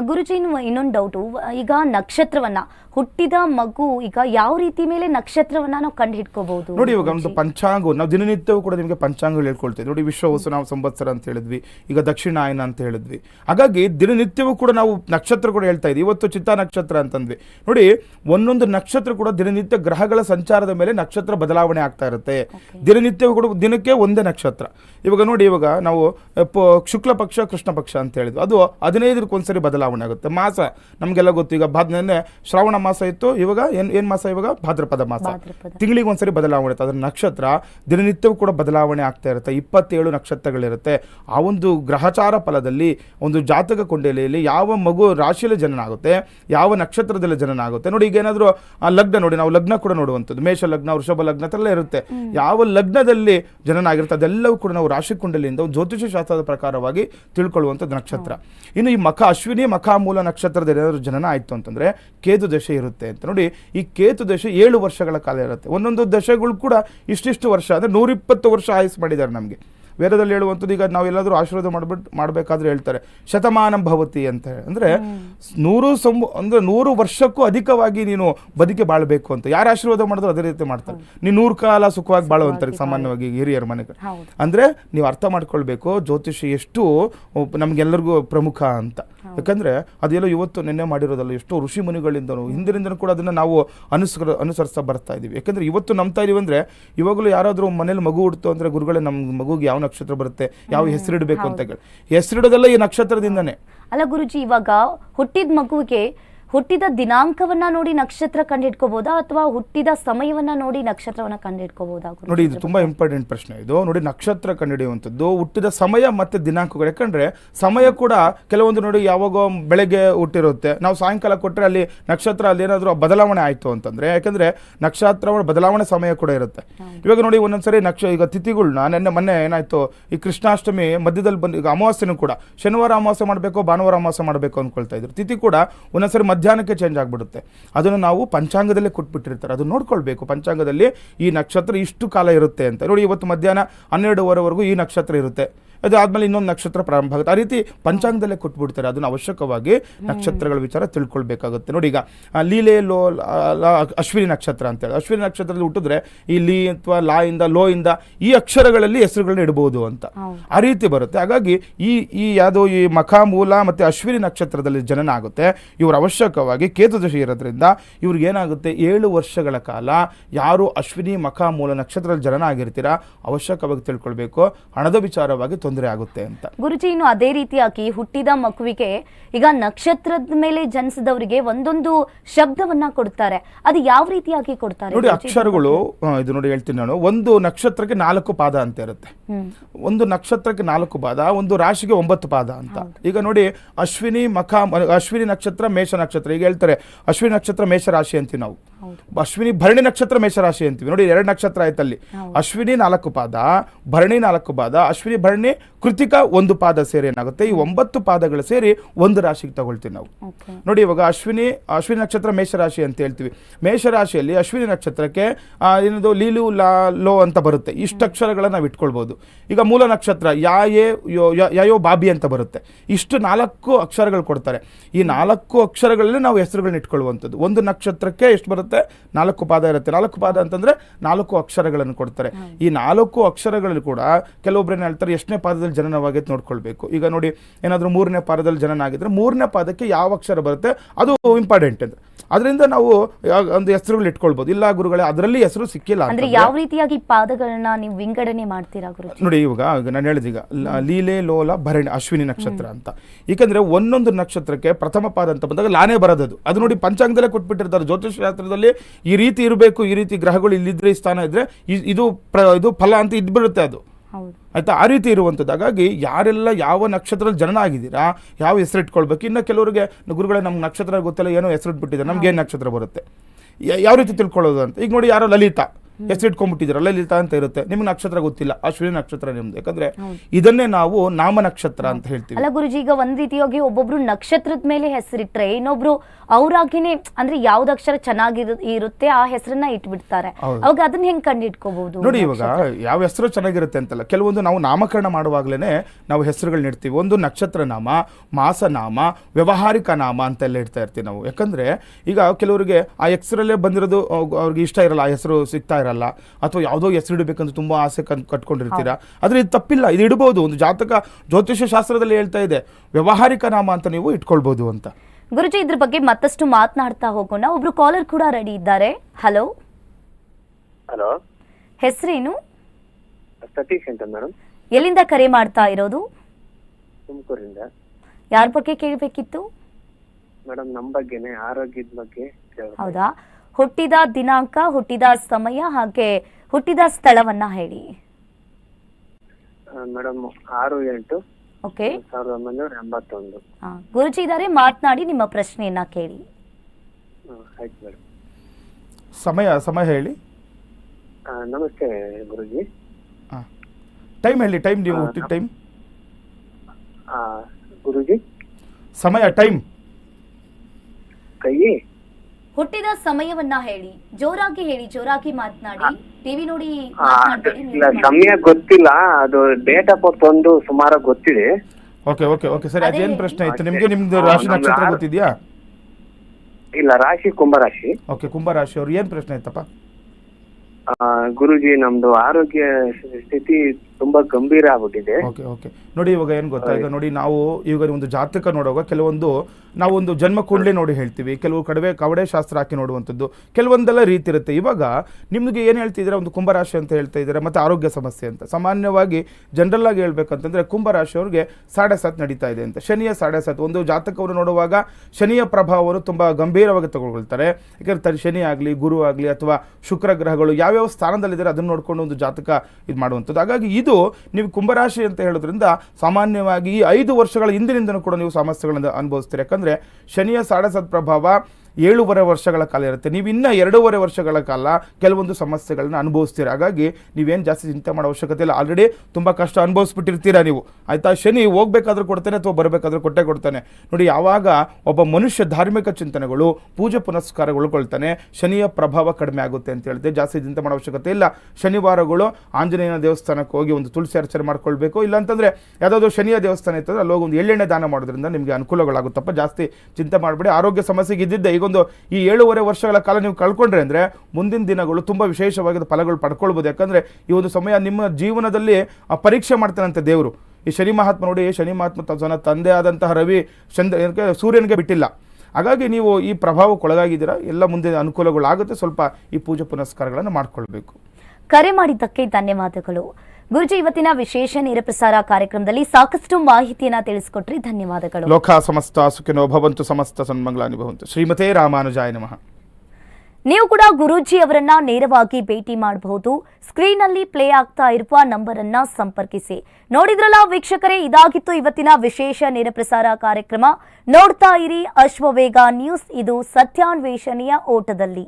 ಗುರುಜಿ ಇನ್ನು ಇನ್ನೊಂದು ಡೌಟು ಈಗ ನಕ್ಷತ್ರವನ್ನ ಹುಟ್ಟಿದ ಮಗು ಈಗ ಯಾವ ರೀತಿ ಮೇಲೆ ನಕ್ಷತ್ರವನ್ನ ನಾವು ಕಂಡು ಹಿಡ್ಕೋಬಹುದು ನೋಡಿ ಇವಾಗ ಒಂದು ಪಂಚಾಂಗ ನಾವು ದಿನನಿತ್ಯವೂ ಕೂಡ ನಿಮಗೆ ಪಂಚಾಂಗ ಹೇಳ್ಕೊಳ್ತೇವೆ. ನೋಡಿ ವಿಶ್ವವಸು ನಾವು ಸಂವತ್ಸರ ಅಂತ ಹೇಳಿದ್ವಿ ಈಗ ದಕ್ಷಿಣಾಯನ ಅಂತ ಹೇಳಿದ್ವಿ. ಹಾಗಾಗಿ ದಿನನಿತ್ಯವೂ ಕೂಡ ನಾವು ನಕ್ಷತ್ರ ಕೂಡ ಹೇಳ್ತಾ ಇದ್ವಿ ಇವತ್ತು ಚಿತ್ತಾ ನಕ್ಷತ್ರ ಅಂತಂದ್ವಿ. ನೋಡಿ ಒಂದೊಂದು ನಕ್ಷತ್ರ ಕೂಡ ದಿನನಿತ್ಯ ಗ್ರಹಗಳ ಸಂಚಾರದ ಮೇಲೆ ನಕ್ಷತ್ರ ಬದಲಾವಣೆ ಆಗ್ತಾ ಇರುತ್ತೆ. ದಿನನಿತ್ಯವೂ ಕೂಡ ದಿನಕ್ಕೆ ಒಂದೇ ನಕ್ಷತ್ರ. ಇವಾಗ ನೋಡಿ ಇವಾಗ ನಾವು ಶುಕ್ಲ ಪಕ್ಷ ಕೃಷ್ಣ ಪಕ್ಷ ಅಂತ ಹೇಳಿದ್ವಿ. ಅದು ಹದಿನೈದಕ್ಕೊಂದ್ಸರಿ ಬದಲಾವಣೆ ಆಗುತ್ತೆ. ಮಾಸ ನಮಗೆಲ್ಲ ಗೊತ್ತು. ಈಗ ನೆನ್ನೆ ಶ್ರಾವಣ ಮಾಸ ಇತ್ತು ಇವಾಗ ಏನ್ ಏನ್ ಮಾಸ ಇವಾಗ? ಭಾದ್ರಪದ ಮಾಸ. ತಿಂಗಳಿಗೆ ಒಂದ್ಸರಿ ಬದಲಾವಣೆ ಇರುತ್ತೆ. ಅದ್ರ ನಕ್ಷತ್ರ ದಿನನಿತ್ಯವೂ ಕೂಡ ಬದಲಾವಣೆ ಆಗ್ತಾ ಇರುತ್ತೆ. ಇಪ್ಪತ್ತೇಳು ನಕ್ಷತ್ರಗಳಿರುತ್ತೆ. ಆ ಒಂದು ಗ್ರಹಚಾರ ಫಲದಲ್ಲಿ ಒಂದು ಜಾತಕ ಕೊಂಡೆಲೆಯಲ್ಲಿ ಯಾವ ಮಗು ರಾಶಿಯಲ್ಲಿ ಜನನ ಆಗುತ್ತೆ ಯಾವ ನಕ್ಷತ್ರದಲ್ಲಿ ಜನನ ಆಗುತ್ತೆ ನೋಡಿ ಈಗ ಏನಾದರೂ ಆ ಲಗ್ನ ನೋಡಿ ನಾವು ಲಗ್ನ ಕೂಡ ನೋಡುವಂಥದ್ದು. ಮೇಷ ಲಗ್ನ ವೃಷಭ ಲಗ್ನ ಎಲ್ಲ ಇರುತ್ತೆ. ಯಾವ ಲಗ್ನದಲ್ಲಿ ಜನನ ಆಗಿರುತ್ತೆ ಅದೆಲ್ಲವೂ ಕೂಡ ನಾವು ರಾಶಿ ಕುಂಡಲಿಯಿಂದ ಜ್ಯೋತಿಷ್ಯ ಜ್ಯೋತಿಷ ಶಾಸ್ತ್ರದ ಪ್ರಕಾರವಾಗಿ ತಿಳ್ಕೊಳ್ಳುವಂಥದ್ದು ನಕ್ಷತ್ರ. ಇನ್ನು ಈ ಮಖ ಅಶ್ವಿನಿ ಮಖ ಮೂಲ ನಕ್ಷತ್ರದ ಏನಾದರೂ ಜನನ ಆಯಿತು ಅಂತಂದ್ರೆ ಕೇತು ದಶೆ ಇರುತ್ತೆ ಅಂತ ನೋಡಿ ಈ ಕೇತು ದಶೆ ಏಳು ವರ್ಷಗಳ ಕಾಲ ಇರುತ್ತೆ. ಒಂದೊಂದು ದಶೆಗಳು ಕೂಡ ಇಷ್ಟಿಷ್ಟು ವರ್ಷ ಅಂದರೆ ನೂರಿಪ್ಪತ್ತು ವರ್ಷ ಆಯಸ್ಸು ಮಾಡಿದ್ದಾರೆ ನಮಗೆ. ವೇದದಲ್ಲಿ ಹೇಳುವಂಥದ್ದು ಈಗ ನಾವೆಲ್ಲಾದರೂ ಆಶೀರ್ವಾದ ಮಾಡ್ಬಿಟ್ಟು ಮಾಡಬೇಕಾದ್ರೆ ಹೇಳ್ತಾರೆ ಶತಮಾನಂ ಭವತಿ ಅಂತ ಹೇಳಿ. ಅಂದರೆ ನೂರು ಸಂ ಅಂದರೆ ನೂರು ವರ್ಷಕ್ಕೂ ಅಧಿಕವಾಗಿ ನೀನು ಬದುಕಿ ಬಾಳಬೇಕು ಅಂತ. ಯಾರು ಆಶೀರ್ವಾದ ಮಾಡಿದ್ರು ಅದೇ ರೀತಿ ಮಾಡ್ತಾರೆ. ನೀನು ನೂರು ಕಾಲ ಸುಖವಾಗಿ ಬಾಳು ಅಂತಾರೆ ಸಾಮಾನ್ಯವಾಗಿ ಹಿರಿಯರ ಮನೆಗಳು ಅಂದರೆ ನೀವು ಅರ್ಥ ಮಾಡ್ಕೊಳ್ಬೇಕು ಜ್ಯೋತಿಷಿ ಎಷ್ಟು ನಮ್ಗೆಲ್ಲರಿಗೂ ಪ್ರಮುಖ ಅಂತ. ಯಾಕಂದ್ರೆ ಅದೆಲ್ಲೋ ಇವತ್ತು ನಿನ್ನೆ ಮಾಡಿರೋದಲ್ಲ ಎಷ್ಟೋ ಋಷಿ ಮುನಿಗಳಿಂದನೂ ಹಿಂದಿನಿಂದನೂ ಕೂಡ ಅದನ್ನ ನಾವು ಅನುಸರ ಅನುಸರಿಸ್ತಾ ಬರ್ತಾ ಇದೀವಿ. ಯಾಕಂದ್ರೆ ಇವತ್ತು ನಂಬ್ತಾ ಇದೀವಿ ಅಂದ್ರೆ ಇವಾಗಲೂ ಯಾರಾದ್ರೂ ಮನೇಲಿ ಮಗು ಹುಡ್ತು ಅಂದ್ರೆ ಗುರುಗಳೇ ನಮ್ಮ ಮಗುಗೆ ಯಾವ ನಕ್ಷತ್ರ ಬರುತ್ತೆ ಯಾವ ಹೆಸರಿಡಬೇಕು ಅಂತ ಹೇಳಿ. ಹೆಸರಿಡೋದೆಲ್ಲ ಈ ನಕ್ಷತ್ರದಿಂದನೇ. ಅಲ್ಲ ಗುರುಜಿ ಇವಾಗ ಹುಟ್ಟಿದ ಮಗುವಿಗೆ ಹುಟ್ಟಿದ ದಿನಾಂಕವನ್ನ ನೋಡಿ ನಕ್ಷತ್ರ ಕಂಡುಹಿಡ್ಕೋಬಹುದಾ ಅಥವಾ ಹುಟ್ಟಿದ ಸಮಯವನ್ನ ನೋಡಿ ನಕ್ಷತ್ರವನ್ನ ಕಂಡುಹಿಡ್ಕೋಬಹುದಾ ನೋಡಿ ಇದು ತುಂಬಾ ಇಂಪಾರ್ಟೆಂಟ್ ಪ್ರಶ್ನೆ ಇದು. ನೋಡಿ ನಕ್ಷತ್ರ ಕಂಡುಹಿಡಿಯುವಂಥದ್ದು ಹುಟ್ಟಿದ ಸಮಯ ಮತ್ತೆ ದಿನಾಂಕಗಳು. ಯಾಕಂದ್ರೆ ಸಮಯ ಕೂಡ ಕೆಲವೊಂದು ನೋಡಿ ಯಾವಾಗ ಬೆಳಗ್ಗೆ ಹುಟ್ಟಿರುತ್ತೆ. ನಾವು ಸಾಯಂಕಾಲ ಕೊಟ್ಟರೆ ಅಲ್ಲಿ ನಕ್ಷತ್ರ ಅಲ್ಲಿ ಏನಾದರೂ ಬದಲಾವಣೆ ಆಯಿತು ಅಂತಂದ್ರೆ ಯಾಕಂದ್ರೆ ನಕ್ಷತ್ರ ಬದಲಾವಣೆ ಸಮಯ ಕೂಡ ಇರುತ್ತೆ. ಇವಾಗ ನೋಡಿ ಒಂದೊಂದ್ಸರಿ ನಕ್ಷ ಈಗ ತಿಥಿಗಳನ್ನ ನೆನ್ನೆ ಮೊನ್ನೆ ಏನಾಯ್ತು ಈ ಕೃಷ್ಣಾಷ್ಟಮಿ ಮಧ್ಯದಲ್ಲಿ ಬಂದು ಈಗ ಅಮಾವಾಸ್ಯೆನೂ ಕೂಡ ಶನಿವಾರ ಅಮಾವಾಸ್ಯ ಮಾಡಬೇಕು ಭಾನುವಾರ ಅಮಾವಾಸ್ಯ ಮಾಡಬೇಕು ಅಂದ್ಕೊಳ್ತಾ ಇದ್ರು. ತಿಥಿ ಕೂಡ ಒಂದೊಂದ್ಸರಿ ಮಧ್ಯಾಹ್ನಕ್ಕೆ ಚೇಂಜ್ ಆಗಿಬಿಡುತ್ತೆ. ಅದನ್ನು ನಾವು ಪಂಚಾಂಗದಲ್ಲೇ ಕೊಟ್ಬಿಟ್ಟಿರ್ತಾರೆ. ಅದು ನೋಡ್ಕೊಳ್ಬೇಕು. ಪಂಚಾಂಗದಲ್ಲಿ ಈ ನಕ್ಷತ್ರ ಇಷ್ಟು ಕಾಲ ಇರುತ್ತೆ ಅಂತ. ನೋಡಿ, ಇವತ್ತು ಮಧ್ಯಾಹ್ನ ಹನ್ನೆರಡುವರೆವರೆಗೂ ಈ ನಕ್ಷತ್ರ ಇರುತ್ತೆ. ಅದಾದ್ಮೇಲೆ ಇನ್ನೊಂದು ನಕ್ಷತ್ರ ಪ್ರಾರಂಭ ಆಗುತ್ತೆ. ಆ ರೀತಿ ಪಂಚಾಂಗದಲ್ಲೇ ಕೊಟ್ಬಿಡ್ತಾರೆ. ಅದನ್ನು ಅವಶ್ಯಕವಾಗಿ ನಕ್ಷತ್ರಗಳ ವಿಚಾರ ತಿಳ್ಕೊಳ್ಬೇಕಾಗುತ್ತೆ. ನೋಡಿ ಈಗ ಲೀಲೆ ಲೋ ಅಶ್ವಿನಿ ನಕ್ಷತ್ರ ಅಂತ ಹೇಳಿ. ಅಶ್ವಿನಿ ನಕ್ಷತ್ರದಲ್ಲಿ ಹುಟ್ಟಿದ್ರೆ ಈ ಲೀ ಅಥವಾ ಲಾ ಇಂದ ಲೋ ಇಂದ ಈ ಅಕ್ಷರಗಳಲ್ಲಿ ಹೆಸರುಗಳನ್ನ ಇಡಬಹುದು ಅಂತ. ಆ ರೀತಿ ಬರುತ್ತೆ. ಹಾಗಾಗಿ ಈ ಈ ಯಾವುದೋ ಈ ಮಖ ಮೂಲ ಮತ್ತೆ ಅಶ್ವಿನಿ ನಕ್ಷತ್ರದಲ್ಲಿ ಜನನ ಆಗುತ್ತೆ. ಇವರು ಅವಶ್ಯಕವಾಗಿ ಕೇತು ದಶೆ ಇರೋದ್ರಿಂದ ಇವ್ರಿಗೆ ಏನಾಗುತ್ತೆ? ಏಳು ವರ್ಷಗಳ ಕಾಲ ಯಾರು ಅಶ್ವಿನಿ ಮಖ ಮೂಲ ನಕ್ಷತ್ರದಲ್ಲಿ ಜನನ ಆಗಿರ್ತೀರಾ ಅವಶ್ಯಕವಾಗಿ ತಿಳ್ಕೊಳ್ಬೇಕು. ಹಣದ ವಿಚಾರವಾಗಿ ತೊಂದರೆ ಆಗುತ್ತೆ ಅಂತ. ಗುರುಜಿ ಇನ್ನು ಅದೇ ರೀತಿಯಾಗಿ ಹುಟ್ಟಿದ ಮಗುವಿಗೆ ಈಗ ನಕ್ಷತ್ರದ ಮೇಲೆ ಜನಿಸಿದವರಿಗೆ ಒಂದೊಂದು ಶಬ್ದವನ್ನ ಕೊಡ್ತಾರೆ. ಅದು ಯಾವ ರೀತಿಯಾಗಿ ಕೊಡ್ತಾರೆ ನೋಡಿ ಅಕ್ಷರಗಳು ಇದು ನೋಡಿ ಹೇಳ್ತೀನಿ ನಾನು. ಒಂದು ನಕ್ಷತ್ರಕ್ಕೆ ನಾಲ್ಕು ಪಾದ ಅಂತ ಇರುತ್ತೆ. ಒಂದು ನಕ್ಷತ್ರಕ್ಕೆ ನಾಲ್ಕು ಪಾದ ಒಂದು ರಾಶಿಗೆ ಒಂಬತ್ತು ಪಾದ ಅಂತ. ಈಗ ನೋಡಿ ಅಶ್ವಿನಿ ಮಖ ಅಶ್ವಿನಿ ನಕ್ಷತ್ರ ಮೇಷ ನಕ್ಷತ್ರ. ಈಗ ಹೇಳ್ತಾರೆ ಅಶ್ವಿನಿ ನಕ್ಷತ್ರ ಮೇಷ ರಾಶಿ ಅಂತೀವಿ ನಾವು. ಅಶ್ವಿನಿ ಭರಣಿ ನಕ್ಷತ್ರ ಮೇಷರಾಶಿ ಅಂತೀವಿ. ನೋಡಿ ಎರಡು ನಕ್ಷತ್ರ ಆಯ್ತಲ್ಲಿ. ಅಶ್ವಿನಿ ನಾಲ್ಕು ಪಾದ ಭರಣಿ ನಾಲ್ಕು ಪಾದ ಅಶ್ವಿನಿ ಭರಣಿ ಕೃತಿಕ ಒಂದು ಪಾದ ಸೇರಿ ಏನಾಗುತ್ತೆ? ಈ ಒಂಬತ್ತು ಪಾದಗಳು ಸೇರಿ ಒಂದು ರಾಶಿಗೆ ತಗೊಳ್ತೀವಿ ನಾವು. ನೋಡಿ ಇವಾಗ ಅಶ್ವಿನಿ ಅಶ್ವಿನಿ ನಕ್ಷತ್ರ ಮೇಷರಾಶಿ ಅಂತ ಹೇಳ್ತೀವಿ. ಮೇಷರಾಶಿಯಲ್ಲಿ ಅಶ್ವಿನಿ ನಕ್ಷತ್ರಕ್ಕೆ ಏನದು ಲೀಲು ಲಾ ಲೋ ಅಂತ ಬರುತ್ತೆ. ಇಷ್ಟು ಅಕ್ಷರಗಳನ್ನ ನಾವು ಇಟ್ಕೊಳ್ಬೋದು. ಈಗ ಮೂಲ ನಕ್ಷತ್ರ ಯಾ ಎ ಯೋ ಯಯೋ ಬಾಬಿ ಅಂತ ಬರುತ್ತೆ. ಇಷ್ಟು ನಾಲ್ಕು ಅಕ್ಷರಗಳು ಕೊಡ್ತಾರೆ. ಈ ನಾಲ್ಕು ಅಕ್ಷರಗಳಲ್ಲಿ ನಾವು ಹೆಸರುಗಳನ್ನ ಇಟ್ಕೊಳ್ಳುವಂಥದ್ದು. ಒಂದು ನಕ್ಷತ್ರಕ್ಕೆ ಎಷ್ಟು ಬರುತ್ತೆ? ನಾಲ್ಕು ಪಾದ ಇರುತ್ತೆ. ನಾಲ್ಕು ಪಾದ ಅಂತಂದ್ರೆ ನಾಲ್ಕು ಅಕ್ಷರಗಳನ್ನು ಕೊಡ್ತಾರೆ. ಈ ನಾಲ್ಕು ಅಕ್ಷರಗಳಲ್ಲಿ ಕೂಡ ಕೆಲವೊಬ್ರು ಏನು ಹೇಳ್ತಾರೆ ಎಷ್ಟನೇ ಪಾದದಲ್ಲಿ ಜನನವಾಗೈತೆ ನೋಡ್ಕೊಳ್ಬೇಕು. ಈಗ ನೋಡಿ ಏನಾದರೂ ಮೂರನೇ ಪಾದದಲ್ಲಿ ಜನನ ಆಗಿದ್ರೆ ಮೂರನೇ ಪಾದಕ್ಕೆ ಯಾವ ಅಕ್ಷರ ಬರುತ್ತೆ? ಅದು ಇಂಪಾರ್ಟೆಂಟ್ ಅಂತ ಅದರಿಂದ ನಾವು ಒಂದು ಹೆಸರುಗಳು ಇಟ್ಕೊಳ್ಬೋದು. ಇಲ್ಲ ಗುರುಗಳೇ ಅದರಲ್ಲಿ ಹೆಸರು ಸಿಕ್ಕಿಲ್ಲ ಅಂದ್ರೆ ಯಾವ ರೀತಿಯಾಗಿ ಪಾದಗಳನ್ನ ನೀವು ವಿಂಗಡಣೆ ಮಾಡ್ತೀರಾ ಗುರುಜಿ? ನೋಡಿ ಇವಾಗ ನಾನು ಹೇಳಿದ ಈಗ ಲೀಲೆ ಲೋಲ ಭರಣಿ ಅಶ್ವಿನಿ ನಕ್ಷತ್ರ ಅಂತ. ಏಕೆಂದ್ರೆ ಒಂದೊಂದು ನಕ್ಷತ್ರಕ್ಕೆ ಪ್ರಥಮ ಪಾದ ಅಂತ ಬಂದಾಗ ಲಾನೇ ಬರೋದದು ಅದು ನೋಡಿ ಪಂಚಾಂಗದಲ್ಲೇ ಕೊಟ್ಬಿಟ್ಟಿರ್ತಾರೆ. ಜ್ಯೋತಿಷ್ ಶಾಸ್ತ್ರದಲ್ಲಿ ಈ ರೀತಿ ಇರಬೇಕು ಈ ರೀತಿ ಗ್ರಹಗಳು ಇಲ್ಲಿದ್ರೆ ಈ ಸ್ಥಾನ ಇದ್ರೆ ಇದು ಇದು ಫಲ ಅಂತ ಇದ್ಬಿಡುತ್ತೆ ಅದು. ಹೌದು. ಆಯ್ತಾ? ಆ ರೀತಿ ಇರುವಂಥದ್ದು. ಹಾಗಾಗಿ ಯಾರೆಲ್ಲ ಯಾವ ನಕ್ಷತ್ರದಲ್ಲಿ ಜನನ ಆಗಿದ್ದೀರಾ ಯಾವ ಹೆಸರು ಇಟ್ಕೊಳ್ಬೇಕು ಇನ್ನು ಕೆಲವರಿಗೆ ಗುರುಗಳೇ ನಮ್ಗೆ ನಕ್ಷತ್ರ ಗೊತ್ತಿಲ್ಲ ಏನೋ ಹೆಸರು ಇಟ್ಬಿಟ್ಟಿದೆ ನಮ್ಗೆ ಏನು ನಕ್ಷತ್ರ ಬರುತ್ತೆ? ಯಾವ ರೀತಿ ತಿಳ್ಕೊಳ್ಳೋದು ಅಂತ? ಈಗ ನೋಡಿ ಯಾರೋ ಲಲಿತಾ. ಹೆಸರು ಇಟ್ಕೊಂಡ್ಬಿಟ್ಟಿದ್ದೀರಲ್ಲ ಇಲ್ಲಿ ಅಂತ ಇರುತ್ತೆ. ನಿಮ್ಗೆ ನಕ್ಷತ್ರ ಗೊತ್ತಿಲ್ಲ ಅಶ್ವಿನಿ ನಕ್ಷತ್ರ ನಿಮ್ದು. ಯಾಕಂದ್ರೆ ಇದನ್ನೇ ನಾವು ನಾಮ ನಕ್ಷತ್ರ ಅಂತ ಹೇಳ್ತೀವಿ. ಅಲ್ಲ ಗುರುಜಿ ಈಗ ಒಂದ್ ರೀತಿಯಾಗಿ ಒಬ್ಬೊಬ್ರು ನಕ್ಷತ್ರದ ಮೇಲೆ ಹೆಸರಿಟ್ರೆ ಇನ್ನೊಬ್ರು ಅವ್ರಾಗಿನೇ ಅಂದ್ರೆ ಯಾವ್ದು ಅಕ್ಷರ ಚೆನ್ನಾಗಿ ಇರುತ್ತೆ ಆ ಹೆಸರನ್ನ ಇಟ್ಬಿಡ್ತಾರೆ. ಅವಾಗ ಅದನ್ನ ಹೆಂಗ್ ಕಂಡಿಡ್ಕೋಬಹುದು ನೋಡಿ ಇವಾಗ ಯಾವ ಹೆಸರು ಚೆನ್ನಾಗಿರುತ್ತೆ ಅಂತಲ್ಲ ಕೆಲವೊಂದು ನಾವು ನಾಮಕರಣ ಮಾಡುವಾಗ್ಲೇನೆ ನಾವು ಹೆಸರುಗಳನ್ನ ಇಡ್ತೀವಿ ಒಂದು ನಕ್ಷತ್ರ ನಾಮ ಮಾಸನಾಮ ವ್ಯವಹಾರಿಕ ನಾಮ ಅಂತೆಲ್ಲ ಇಡ್ತಾ ಇರ್ತೀವಿ ನಾವು. ಯಾಕಂದ್ರೆ ಈಗ ಕೆಲವರಿಗೆ ಆ ಹೆಸರಲ್ಲೇ ಬಂದಿರೋದು ಅವ್ರಿಗೆ ಇಷ್ಟ ಇರಲ್ಲ ಆ ಹೆಸರು ಸಿಗ್ತಾ ಇರಲ್ಲ ಅಥವಾ ಯಾವುದೋ ಹೆಸರು ಇಡಬೇಕಂತ ತುಂಬಾ ಆಸೆ ಕನ್ ಕಟ್ಕೊಂಡಿರ್ತೀರಾ? ಆದರೆ ಇದು ತಪ್ಪಿಲ್ಲ ಇದು ಇಡ್ಬೋದು. ಒಂದು ಜಾತಕ ಜ್ಯೋತಿಷ್ಯ ಶಾಸ್ತ್ರದಲ್ಲಿ ಹೇಳ್ತಾ ಇದೆ ವ್ಯವಹಾರಿಕ ನಾಮ ಅಂತ ನೀವು ಇಟ್ಕೊಳ್ಬೋದು ಅಂತ. ಗುರುಜಿ ಇದ್ರ ಬಗ್ಗೆ ಮತ್ತಷ್ಟು ಮಾತನಾಡ್ತಾ ಹೋಗೋಣ. ಒಬ್ರು ಕಾಲರ್ ಕೂಡ ರೆಡಿ ಇದ್ದಾರೆ. ಹಲೋ? ಹಲೋ? ಹೆಸರೇನು? ಸತೀಶ್ ಅಂತ ಮೇಡಮ್ ಎಲ್ಲಿಂದ ಕರೆ ಮಾಡ್ತಾ ಇರೋದು? ತುಮಕೂರಿಂದ. ಯಾರ ಬಗ್ಗೆ ಕೇಳಬೇಕಿತ್ತು? ಮೇಡಮ್ ನಮ್ಮ ಬಗ್ಗೆನೆ ಆರೋಗ್ಯದ ಬಗ್ಗೆ. ಹೌದಾ? ಹುಟ್ಟಿದ ದಿನಾಂಕ ಹುಟ್ಟಿದ ಸಮಯ ಹಾಗೆ ಹುಟ್ಟಿದ ಸ್ಥಳವನ್ನ ಹೇಳಿ. ಆ, ಮೇಡಮ್ ಆರು ಎಂಟು ಓಕೆ. ಸಾವಿರದ ಒಂಬೈನೂರ ಎಂಬತ್ತೊಂದು. ಗುರುಜಿ ಇದ್ದಾರೆ ಮಾತನಾಡಿ ನಿಮ್ಮ ಪ್ರಶ್ನೆಯನ್ನ ಕೇಳಿ. ಆಯ್ತು ಮೇಡಮ್. ಸಮಯ ಸಮಯ ಹೇಳಿ. ಆ, ನಮಸ್ತೆ ಗುರುಜಿ. ಟೈಮ್ ಹೇಳಿ ಟೈಮ್ ನೀವು ಹುಟ್ಟಿದ ಟೈಮ್. ಆ, ಗುರುಜಿ. ಸಮಯ ಟೈಮ್. ಕೈ ಹುಟ್ಟಿದ ಸಮಯವನ್ನ ಹೇಳಿ ಜೋರಾಗಿ ಹೇಳಿ ಜೋರಾಗಿ ಮಾತನಾಡಿ ಟಿವಿ ನೋಡಿ ಮಾತನಾಡಬೇಡಿ ಇಲ್ಲ ಸಮಯ ಗೊತ್ತಿಲ್ಲ ಅದು ಡೇಟ್ ಆಫ್ ಬರ್ತ್ ಒಂದು ಸುಮಾರು ಗೊತ್ತಿದೆ. ಓಕೆ ಓಕೆ ಓಕೆ ಸರಿ ಅದೇನ್ ಪ್ರಶ್ನೆ ಇತ್ತು? ನಿಮ್ಗೆ ನಿಮ್ದು ರಾಶಿ ನಕ್ಷತ್ರ ಗೊತ್ತಿದ್ಯಾ? ಇಲ್ಲ ರಾಶಿ ಕುಂಭರಾಶಿ ಓಕೆ ಕುಂಭರಾಶಿ ಅವ್ರು ಏನ್ ಪ್ರಶ್ನೆ ಇತ್ತಪ್ಪ? ಆ, ಗುರುಜಿ ನಮ್ದು ಆರೋಗ್ಯ ಸ್ಥಿತಿ ತುಂಬಾ ಗಂಭೀರ ಆಗ್ಬಿಟ್ಟಿದೆ. Okay okay. ನೋಡಿ ಇವಾಗ ಏನು ಗೊತ್ತಾ? ಈಗ ನೋಡಿ ನಾವು ಇವಾಗ ಒಂದು ಜಾತಕ ನೋಡುವಾಗ ಕೆಲವೊಂದು ನಾವು ಒಂದು ಜನ್ಮ ಕುಂಡ್ಲಿ ನೋಡಿ ಹೇಳ್ತೀವಿ. ಕೆಲವು ಕಡವೆ ಕವಡೆ ಶಾಸ್ತ್ರ ಹಾಕಿ ನೋಡುವಂಥದ್ದು. ಕೆಲವೊಂದೆಲ್ಲ ರೀತಿ ಇರುತ್ತೆ. ಇವಾಗ ನಿಮಗೆ ಏನು ಹೇಳ್ತಿದ್ರೆ ಒಂದು ಕುಂಭರಾಶಿ ಅಂತ ಹೇಳ್ತಾ ಇದ್ದಾರೆ? ಮತ್ತೆ ಆರೋಗ್ಯ ಸಮಸ್ಯೆ ಅಂತ. ಸಾಮಾನ್ಯವಾಗಿ ಜನರಲ್ ಆಗಿ ಹೇಳ್ಬೇಕಂತಂದ್ರೆ ಕುಂಭರಾಶಿಯವ್ರಿಗೆ ಸಾಡೆ ಸಾತ್ ನಡೀತಾ ಇದೆ ಅಂತ. ಶನಿಯ ಸಾಡೆ ಸಾತ್ ಒಂದು ಜಾತಕವನ್ನು ನೋಡುವಾಗ ಶನಿಯ ಪ್ರಭಾವವನ್ನು ತುಂಬಾ ಗಂಭೀರವಾಗಿ ತಗೊಳ್ತಾರೆ. ಯಾಕಂದ್ರೆ ತನ್ನ ಶನಿ ಆಗಲಿ ಗುರು ಆಗಲಿ ಅಥವಾ ಶುಕ್ರ ಗ್ರಹಗಳು ಯಾವ್ಯಾವ ಸ್ಥಾನದಲ್ಲಿದ್ದಾರೆ ಅದನ್ನು ನೋಡ್ಕೊಂಡು ಒಂದು ಜಾತಕ ಇದು ಮಾಡುವಂಥದ್ದು. ಹಾಗಾಗಿ ಇದು ನೀವು ಕುಂಭರಾಶಿ ಅಂತ ಹೇಳೋದ್ರಿಂದ ಸಾಮಾನ್ಯವಾಗಿ ಈ ಐದು ವರ್ಷಗಳ ಹಿಂದಿನಿಂದನೂ ಕೂಡ ನೀವು ಸಮಸ್ಯೆಗಳನ್ನು ಅನುಭವಿಸ್ತೀರಿ. ಯಾಕಂದರೆ ಶನಿಯ ಸಾಡೆ ಸತ್ ಪ್ರಭಾವ ಏಳೂವರೆ ವರ್ಷಗಳ ಕಾಲ ಇರುತ್ತೆ. ನೀವು ಇನ್ನೂ ಎರಡೂವರೆ ವರ್ಷಗಳ ಕಾಲ ಕೆಲವೊಂದು ಸಮಸ್ಯೆಗಳನ್ನ ಅನುಭವಿಸ್ತೀರ. ಹಾಗಾಗಿ ನೀವೇನು ಜಾಸ್ತಿ ಚಿಂತೆ ಮಾಡೋ ಅವಶ್ಯಕತೆ ಇಲ್ಲ. ಆಲ್ರೆಡಿ ತುಂಬ ಕಷ್ಟ ಅನುಭವಿಸ್ಬಿಟ್ಟಿರ್ತೀರಾ ನೀವು. ಆಯ್ತಾ? ಶನಿ ಹೋಗ್ಬೇಕಾದ್ರೂ ಕೊಡ್ತಾನೆ ಅಥವಾ ಬರಬೇಕಾದ್ರೂ ಕೊಟ್ಟೆ ಕೊಡ್ತಾನೆ. ನೋಡಿ, ಯಾವಾಗ ಒಬ್ಬ ಮನುಷ್ಯ ಧಾರ್ಮಿಕ ಚಿಂತನೆಗಳು, ಪೂಜೆ ಪುನಸ್ಕಾರಗೊಳ್ಕೊಳ್ತಾನೆ ಶನಿಯ ಪ್ರಭಾವ ಕಡಿಮೆ ಆಗುತ್ತೆ ಅಂತ ಹೇಳಿದೆ. ಜಾಸ್ತಿ ಚಿಂತೆ ಮಾಡೋ ಅವಶ್ಯಕತೆ ಇಲ್ಲ. ಶನಿವಾರಗಳು ಆಂಜನೇಯನ ದೇವಸ್ಥಾನಕ್ಕೆ ಹೋಗಿ ಒಂದು ತುಳಸಿ ಅರ್ಚನೆ ಮಾಡ್ಕೊಳ್ಬೇಕು. ಇಲ್ಲಾಂತಂದ್ರೆ ಯಾವುದಾದ್ರು ಶನಿಯ ದೇವಸ್ಥಾನ ಇತ್ತಂದ್ರೆ ಅಲ್ಲಿ ಹೋಗಿ ಒಂದು ಎಳ್ಳೆಣ್ಣೆ ದಾನ ಮಾಡೋದ್ರಿಂದ ನಿಮಗೆ ಅನುಕೂಲಗಳಾಗುತ್ತಪ್ಪ. ಜಾಸ್ತಿ ಚಿಂತೆ ಮಾಡಬೇಡಿ. ಆರೋಗ್ಯ ಸಮಸ್ಯೆಗೆ ಇದ್ದಿದ್ದೆ ಈಗೊಂದು ಈ ಏಳೂವರೆ ವರ್ಷಗಳ ಕಾಲ ನೀವು ಕಳ್ಕೊಂಡ್ರೆ ಅಂದರೆ ಮುಂದಿನ ದಿನಗಳು ತುಂಬ ವಿಶೇಷವಾಗಿದ್ದ ಫಲಗಳು ಪಡ್ಕೊಳ್ಬೋದು. ಯಾಕಂದರೆ ಈ ಒಂದು ಸಮಯ ನಿಮ್ಮ ಜೀವನದಲ್ಲಿ ಆ ಪರೀಕ್ಷೆ ಮಾಡ್ತಾನಂತೆ ದೇವರು. ಈ ಶನಿ ಮಹಾತ್ಮ ನೋಡಿ, ಶನಿ ಮಹಾತ್ಮ ತನ್ನ ತಂದೆ ಆದಂತಹ ರವಿ ಚಂದ್ರ ಸೂರ್ಯನಿಗೆ ಬಿಟ್ಟಿಲ್ಲ. ಹಾಗಾಗಿ ನೀವು ಈ ಪ್ರಭಾವಕ್ಕೊಳಗಾಗಿದ್ದೀರಾ? ಎಲ್ಲ ಮುಂದೆ ಅನುಕೂಲಗಳಾಗುತ್ತೆ. ಸ್ವಲ್ಪ ಈ ಪೂಜೆ ಪುನಸ್ಕಾರಗಳನ್ನು ಮಾಡಿಕೊಳ್ಬೇಕು. ಕರೆ ಮಾಡಿದ್ದಕ್ಕೆ ಧನ್ಯವಾದಗಳು. ಗುರುಜಿ ಇವತ್ತಿನ ವಿಶೇಷ ನೇರ ಪ್ರಸಾರ ಕಾರ್ಯಕ್ರಮದಲ್ಲಿ ಸಾಕಷ್ಟು ಮಾಹಿತಿಯನ್ನ ತಿಳಿಸಿಕೊಟ್ರಿ. ಧನ್ಯವಾದಗಳು. ಲೋಕ ಸಮಸ್ತ ಸುಖಿನೋ ಭವಂತು ಸಮಸ್ತ ಸನ್ಮಂಗಳಾನಿ ಭವಂತು ಶ್ರೀಮತೇ ರಾಮಾನುಜಾಯ ನಮಃ. ನೀವು ಕೂಡ ಗುರೂಜಿ ಅವರನ್ನ ನೇರವಾಗಿ ಭೇಟಿ ಮಾಡಬಹುದು. ಸ್ಕ್ರೀನ್ ಅಲ್ಲಿ ಪ್ಲೇ ಆಗ್ತಾ ಇರುವ ನಂಬರ್ ಅನ್ನ ಸಂಪರ್ಕಿಸಿ. ನೋಡಿದ್ರಲ್ಲ ವೀಕ್ಷಕರೇ ಇದಾಗಿತ್ತು ಇವತ್ತಿನ ವಿಶೇಷ ನೇರ ಪ್ರಸಾರ ಕಾರ್ಯಕ್ರಮ. ನೋಡ್ತಾ ಇರಿ ಅಶ್ವವೇಗ ನ್ಯೂಸ್. ಇದು ಸತ್ಯಾನ್ವೇಷಣೆಯ ಓಟದಲ್ಲಿ.